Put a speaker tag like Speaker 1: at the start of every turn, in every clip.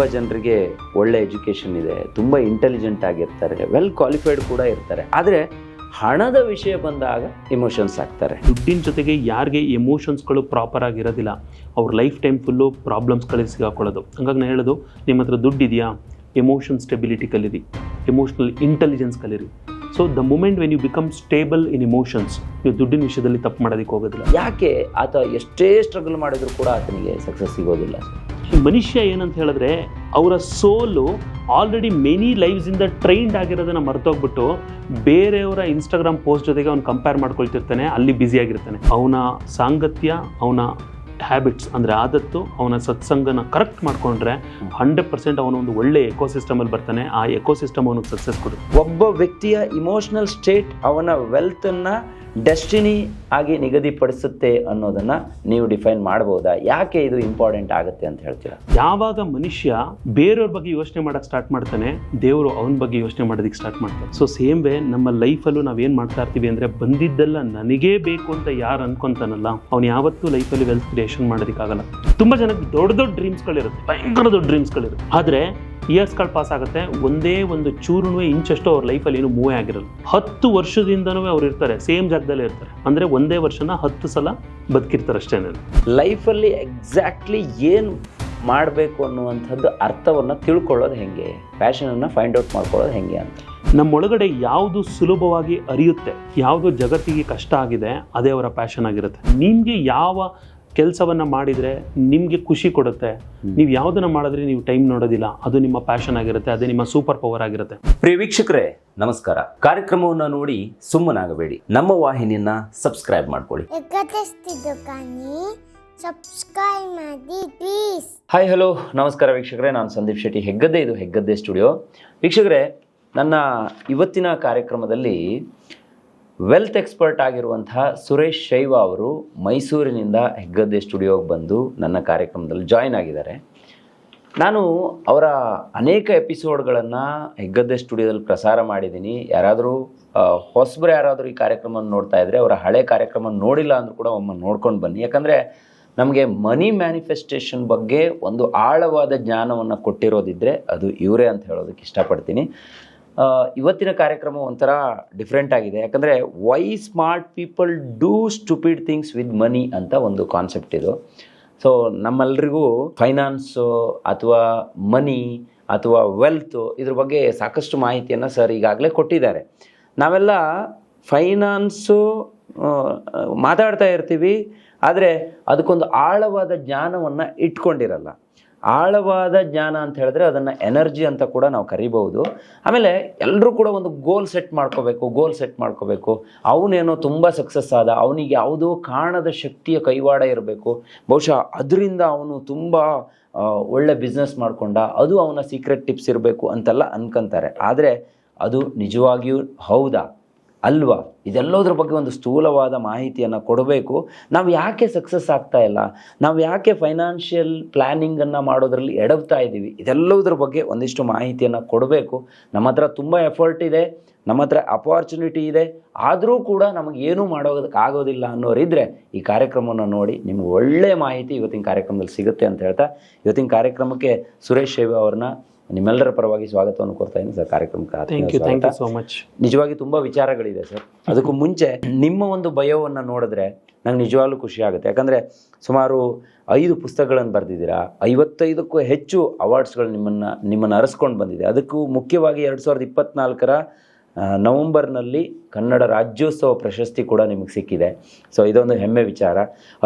Speaker 1: ತುಂಬ ಜನರಿಗೆ ಒಳ್ಳೆ ಎಜುಕೇಷನ್ ಇದೆ ತುಂಬ ಇಂಟೆಲಿಜೆಂಟ್ ಆಗಿರ್ತಾರೆ ವೆಲ್ ಕ್ವಾಲಿಫೈಡ್ ಕೂಡ ಇರ್ತಾರೆ. ಆದರೆ ಹಣದ ವಿಷಯ ಬಂದಾಗ ಇಮೋಷನ್ಸ್ ಆಗ್ತಾರೆ.
Speaker 2: ದುಡ್ಡಿನ ಜೊತೆಗೆ ಯಾರಿಗೆ ಎಮೋಷನ್ಸ್ಗಳು ಪ್ರಾಪರ್ ಆಗಿರೋದಿಲ್ಲ ಅವ್ರ ಲೈಫ್ ಟೈಮ್ ಫುಲ್ಲು ಪ್ರಾಬ್ಲಮ್ಸ್ಗಳಿಗೆ ಸಿಗಾಕೊಳ್ಳೋದು. ಹಂಗಾಗಿ ನಾನು ಹೇಳೋದು ನಿಮ್ಮ ಹತ್ರ ದುಡ್ಡಿದೆಯಾ? ಎಮೋಷನ್ ಸ್ಟೆಬಿಲಿಟಿ ಕಲೀರಿ ಎಮೋಷನಲ್ ಇಂಟೆಲಿಜೆನ್ಸ್ ಕಲೀರಿ. So the moment when you become stable in emotions ನೀವು ದುಡ್ಡಿನ ವಿಷಯದಲ್ಲಿ ತಪ್ಪು ಮಾಡೋದಕ್ಕೆ ಹೋಗೋದಿಲ್ಲ.
Speaker 1: ಯಾಕೆ? ಆತ ಎಷ್ಟೇ ಸ್ಟ್ರಗಲ್ ಮಾಡಿದ್ರು ಕೂಡ ಆತನಿಗೆ ಸಕ್ಸಸ್ ಸಿಗೋದಿಲ್ಲ.
Speaker 2: ಮನುಷ್ಯ ಏನಂತ ಹೇಳಿದ್ರೆ ಅವರ ಸೋಲು ಆಲ್ರೆಡಿ ಮೆನಿ ಲೈವ್ಸಿಂದ ಟ್ರೈನ್ಡ್ ಆಗಿರೋದನ್ನ ಮರ್ತೋಗ್ಬಿಟ್ಟು ಬೇರೆಯವರ ಇನ್ಸ್ಟಾಗ್ರಾಮ್ ಪೋಸ್ಟ್ ಜೊತೆಗೆ ಅವ್ನು ಕಂಪೇರ್ ಮಾಡ್ಕೊಳ್ತಿರ್ತಾನೆ, ಅಲ್ಲಿ ಬ್ಯುಸಿ ಆಗಿರ್ತಾನೆ. ಅವನ ಸಾಂಗತ್ಯ, ಅವನ ಹ್ಯಾಬಿಟ್ಸ್ ಅಂದರೆ ಆದತ್ತು ಅವನ ಸತ್ಸಂಗನ ಕರೆಕ್ಟ್ ಮಾಡಿಕೊಂಡ್ರೆ ಹಂಡ್ರೆಡ್ ಪರ್ಸೆಂಟ್ ಅವನ ಒಂದು ಒಳ್ಳೆ ಎಕೋಸಿಸ್ಟಮಲ್ಲಿ ಬರ್ತಾನೆ, ಆ ಎಕೋಸಿಸ್ಟಮ್ ಅವನಿಗೆ ಸಕ್ಸಸ್ ಕೊಡುತ್ತೆ.
Speaker 1: ಒಬ್ಬ ವ್ಯಕ್ತಿಯ ಇಮೋಷನಲ್ ಸ್ಟೇಟ್ ಅವನ ವೆಲ್ತನ್ನು ಡೆಸ್ಟಿನಿ ಆಗಿ ನಿಗದಿಪಡಿಸುತ್ತೆ ಅನ್ನೋದನ್ನ ನೀವು ಡಿಫೈನ್ ಮಾಡ್ಬೋದಾ? ಯಾಕೆ ಇದು ಇಂಪಾರ್ಟೆಂಟ್ ಆಗುತ್ತೆ ಅಂತ ಹೇಳ್ತೀರಾ?
Speaker 2: ಯಾವಾಗ ಮನುಷ್ಯ ಬೇರೆಯವ್ರ ಬಗ್ಗೆ ಯೋಚನೆ ಮಾಡೋಕ್ಕೆ ಸ್ಟಾರ್ಟ್ ಮಾಡ್ತಾನೆ, ದೇವರು ಅವನ ಬಗ್ಗೆ ಯೋಚನೆ ಮಾಡೋದಕ್ಕೆ ಸ್ಟಾರ್ಟ್ ಮಾಡ್ತಾನೆ. ಸೊ ಸೇಮ್ ವೇ ನಮ್ಮ ಲೈಫಲ್ಲೂ ನಾವೇನು ಮಾಡ್ತಾ ಇರ್ತೀವಿ ಅಂದರೆ, ಬಂದಿದ್ದೆಲ್ಲ ನನಗೇ ಬೇಕು ಅಂತ ಯಾರು ಅನ್ಕೊಂತಾನಲ್ಲ, ಅವ್ನು ಯಾವತ್ತೂ ಲೈಫಲ್ಲಿ ವೆಲ್ತ್ ಕ್ರಿಯೇಷನ್ ಮಾಡೋದಕ್ಕಾಗಲ್ಲ. ತುಂಬ ಜನಕ್ಕೆ ದೊಡ್ಡ ದೊಡ್ಡ ಡ್ರೀಮ್ಸ್ಗಳಿರುತ್ತೆ ಭಯಂಕರ ದೊಡ್ಡ ಡ್ರೀಮ್ಸ್ಗಳಿರುತ್ತೆ ಆದರೆ ಇಯರ್ಸ್ಗಳು ಪಾಸ್ ಆಗುತ್ತೆ. ಒಂದೇ ಒಂದು ಚೂರುನೂ ಇಂಚಷ್ಟು ಅವ್ರ ಲೈಫಲ್ಲಿ ಏನು ಮೂವೇ ಆಗಿರಲ್ಲ. ಹತ್ತು ವರ್ಷದಿಂದನೂ ಅವ್ರು ಇರ್ತಾರೆ ಸೇಮ್ ಜಾಗದಲ್ಲೇ ಇರ್ತಾರೆ. ಅಂದರೆ ಒಂದೇ ವರ್ಷನ ಹತ್ತು ಸಲ ಬದುಕಿರ್ತಾರೆ ಅಷ್ಟೇ
Speaker 1: ಲೈಫಲ್ಲಿ ಎಕ್ಸಾಕ್ಟ್ಲಿ ಏನು ಮಾಡಬೇಕು ಅನ್ನುವಂಥದ್ದು ಅರ್ಥವನ್ನು ತಿಳ್ಕೊಳ್ಳೋದು ಹೆಂಗೆ? ಪ್ಯಾಷನನ್ನು ಫೈಂಡ್ ಔಟ್ ಮಾಡ್ಕೊಳ್ಳೋದು ಹೆಂಗೆ ಅಂತ?
Speaker 2: ನಮ್ಮೊಳಗಡೆ ಯಾವುದು ಸುಲಭವಾಗಿ ಅರಿಯುತ್ತೆ ಯಾವುದು ಜಗತ್ತಿಗೆ ಕಷ್ಟ ಆಗಿದೆ ಅದೇ ಅವರ ಪ್ಯಾಷನ್ ಆಗಿರುತ್ತೆ. ನಿಮಗೆ ಯಾವ ಕೆಲಸವನ್ನ ಮಾಡಿದರೆ ನಿಮಗೆ ಖುಷಿ ಕೊಡುತ್ತೆ. ನೀವು ಯಾವುದನ್ನ ಮಾಡಿದ್ರೆ ನೀವು ಟೈಮ್ ನೋಡೋದಿಲ್ಲ. ಅದು ನಿಮ್ಮ ಪ್ಯಾಷನ್ ಆಗಿರುತ್ತೆ ಅದೇ ನಿಮ್ಮ ಸೂಪರ್ ಪವರ್ ಆಗಿರುತ್ತೆ.
Speaker 1: ಪ್ರಿಯ ವೀಕ್ಷಕರೇ ನಮಸ್ಕಾರ. ಕಾರ್ಯಕ್ರಮವನ್ನು ನೋಡಿ ಸುಮ್ಮನಾಗಬೇಡಿ. ನಮ್ಮ ವಾಹಿನಿಯನ್ನ ಸಬ್ಸ್ಕ್ರೈಬ್ ಮಾಡ್ಕೊಳ್ಳಿ.
Speaker 3: ಎಕತೆಸ್ತಿದ್ದು ಕಾನಿ ಸಬ್ಸ್ಕ್ರೈಬ್ ಮಾಡಿ ಪ್ಲೀಸ್
Speaker 1: ಹಾಯ್ ಹಲೋ ನಮಸ್ಕಾರ ವೀಕ್ಷಕರೇ ನಾನು ಸಂದೀಪ್ ಶೆಟ್ಟಿ ಹೆಗ್ಗದ್ದೆ ಇದು ಹೆಗ್ಗದ್ದೆ ಸ್ಟುಡಿಯೋ ವೀಕ್ಷಕರೇ ನನ್ನ ಇವತ್ತಿನ ಕಾರ್ಯಕ್ರಮದಲ್ಲಿ ವೆಲ್ತ್ ಎಕ್ಸ್ಪರ್ಟ್ ಆಗಿರುವಂತಹ ಸುರೇಶ್ ಶೈವ ಅವರು ಮೈಸೂರಿನಿಂದ ಹೆಗ್ಗದ್ದೆ ಸ್ಟುಡಿಯೋಗೆ ಬಂದು ನನ್ನ ಕಾರ್ಯಕ್ರಮದಲ್ಲಿ ಜಾಯ್ನ್ ಆಗಿದ್ದಾರೆ. ನಾನು ಅವರ ಅನೇಕ ಎಪಿಸೋಡ್ಗಳನ್ನು ಹೆಗ್ಗದ್ದೆ ಸ್ಟುಡಿಯೋದಲ್ಲಿ ಪ್ರಸಾರ ಮಾಡಿದ್ದೀನಿ. ಯಾರಾದರೂ ಹೊಸಬ್ರು ಯಾರಾದರೂ ಈ ಕಾರ್ಯಕ್ರಮವನ್ನು ನೋಡ್ತಾ ಇದ್ದರೆ ಅವರ ಹಳೆ ಕಾರ್ಯಕ್ರಮ ನೋಡಿಲ್ಲ ಅಂದರೂ ಕೂಡ ಒಮ್ಮೆ ನೋಡ್ಕೊಂಡು ಬನ್ನಿ. ಯಾಕಂದರೆ ನಮಗೆ ಮನಿ ಮ್ಯಾನಿಫೆಸ್ಟೇಷನ್ ಬಗ್ಗೆ ಒಂದು ಆಳವಾದ ಜ್ಞಾನವನ್ನು ಕೊಟ್ಟಿರೋದಿದ್ದರೆ ಅದು ಇವರೇ ಅಂತ ಹೇಳೋದಕ್ಕೆ ಇಷ್ಟಪಡ್ತೀನಿ. ಇವತ್ತಿನ ಕಾರ್ಯಕ್ರಮ ಒಂಥರ ಡಿಫ್ರೆಂಟ್ ಆಗಿದೆ. ಯಾಕಂದರೆ why smart people do stupid things with money ಅಂತ ಒಂದು ಕಾನ್ಸೆಪ್ಟ್ ಇದು. ಸೊ ನಮ್ಮೆಲ್ಲರಿಗೂ ಫೈನಾನ್ಸು ಅಥವಾ ಮನಿ ಅಥವಾ ವೆಲ್ತು ಇದ್ರ ಬಗ್ಗೆ ಸಾಕಷ್ಟು ಮಾಹಿತಿಯನ್ನು ಸರ್ ಈಗಾಗಲೇ ಕೊಟ್ಟಿದ್ದಾರೆ. ನಾವೆಲ್ಲ ಫೈನಾನ್ಸು ಮಾತಾಡ್ತಾ ಇರ್ತೀವಿ, ಆದರೆ ಅದಕ್ಕೊಂದು ಆಳವಾದ ಜ್ಞಾನವನ್ನು ಇಟ್ಕೊಂಡಿರಲ್ಲ. ಆಳವಾದ ಜ್ಞಾನ ಅಂತ ಹೇಳಿದ್ರೆ ಅದನ್ನು ಎನರ್ಜಿ ಅಂತ ಕೂಡ ನಾವು ಕರಿಬಹುದು. ಆಮೇಲೆ ಎಲ್ಲರೂ ಕೂಡ ಒಂದು ಗೋಲ್ ಸೆಟ್ ಮಾಡ್ಕೋಬೇಕು, ಗೋಲ್ ಸೆಟ್ ಮಾಡ್ಕೋಬೇಕು. ಅವನೇನೋ ತುಂಬ ಸಕ್ಸಸ್ ಆದ, ಅವನಿಗೆ ಯಾವುದೋ ಕಾಣದ ಶಕ್ತಿಯ ಕೈವಾಡ ಇರಬೇಕು. ಬಹುಶಃ ಅದರಿಂದ ಅವನು ತುಂಬ ಒಳ್ಳೆ ಬಿಸ್ನೆಸ್ ಮಾಡಿಕೊಂಡ, ಅದು ಅವನ ಸೀಕ್ರೆಟ್ ಟಿಪ್ಸ್ ಇರಬೇಕು ಅಂತೆಲ್ಲ ಅನ್ಕೊಂತಾರೆ. ಆದರೆ ಅದು ನಿಜವಾಗಿಯೂ ಹೌದಾ? ಅಲ್ವಾ? ಇದೆಲ್ಲದ್ರ ಬಗ್ಗೆ ಒಂದು ಸ್ಥೂಲವಾದ ಮಾಹಿತಿಯನ್ನು ಕೊಡಬೇಕು. ನಾವು ಯಾಕೆ ಸಕ್ಸಸ್ ಆಗ್ತಾ ಇಲ್ಲ? ನಾವು ಯಾಕೆ ಫೈನಾನ್ಷಿಯಲ್ ಪ್ಲ್ಯಾನಿಂಗನ್ನು ಮಾಡೋದ್ರಲ್ಲಿ ಎಡವ್ತಾ ಇದ್ದೀವಿ ಇದೆಲ್ಲದ್ರ ಬಗ್ಗೆ ಒಂದಿಷ್ಟು ಮಾಹಿತಿಯನ್ನು ಕೊಡಬೇಕು. ನಮ್ಮ ಹತ್ರ ತುಂಬ ಎಫರ್ಟ್ ಇದೆ. ನಮ್ಮ ಹತ್ರ ಅಪಾರ್ಚುನಿಟಿ ಇದೆ. ಆದರೂ ಕೂಡ ನಮಗೆ ಏನೂ ಮಾಡೋದಕ್ಕೆ ಆಗೋದಿಲ್ಲ ಅನ್ನೋರಿದ್ದರೆ ಈ ಕಾರ್ಯಕ್ರಮವನ್ನು ನೋಡಿ ನಿಮ್ಗೆ ಒಳ್ಳೆಯ ಮಾಹಿತಿ ಇವತ್ತಿನ ಕಾರ್ಯಕ್ರಮದಲ್ಲಿ ಸಿಗುತ್ತೆ ಅಂತ ಹೇಳ್ತಾ, ಇವತ್ತಿನ ಕಾರ್ಯಕ್ರಮಕ್ಕೆ ಸುರೇಶ್ ಶೇವ ಅವ್ರನ್ನ ನಿಮ್ಮೆಲ್ಲರ ಪರವಾಗಿ ಸ್ವಾಗತವನ್ನು ಕೊಡ್ತಾ ಇದ್ದೀನಿ ಸರ್ ಕಾರ್ಯಕ್ರಮಕ್ಕೆ ಆತ್ಮೀಯ
Speaker 2: ಥ್ಯಾಂಕ್ ಯು ಥ್ಯಾಂಕ್ ಯು
Speaker 1: ಸ್ವಾಗತ.
Speaker 2: ಸೋ ಮಚ್
Speaker 1: ನಿಜವಾಗಿ ತುಂಬ ವಿಚಾರಗಳಿದೆ ಸರ್. ಅದಕ್ಕೂ ಮುಂಚೆ ನಿಮ್ಮ ಒಂದು ಭಯವನ್ನು ನೋಡಿದ್ರೆ ನಂಗೆ ನಿಜವಾಗ್ಲೂ ಖುಷಿ ಆಗುತ್ತೆ. ಯಾಕಂದರೆ ಸುಮಾರು ಐದು ಪುಸ್ತಕಗಳನ್ನು ಬರೆದಿದ್ದೀರಾ ಐವತ್ತೈದಕ್ಕೂ ಹೆಚ್ಚು ಅವಾರ್ಡ್ಸ್ಗಳು ನಿಮ್ಮನ್ನು ನಿಮ್ಮನ್ನು ಅರಸ್ಕೊಂಡು ಬಂದಿದೆ. ಅದಕ್ಕೂ ಮುಖ್ಯವಾಗಿ ಎರಡು ಸಾವಿರದ ಇಪ್ಪತ್ನಾಲ್ಕರ ನವೆಂಬರ್ನಲ್ಲಿ ಕನ್ನಡ ರಾಜ್ಯೋತ್ಸವ ಪ್ರಶಸ್ತಿ ಕೂಡ ನಿಮಗೆ ಸಿಕ್ಕಿದೆ. ಸೊ ಇದೊಂದು ಹೆಮ್ಮೆ ವಿಚಾರ.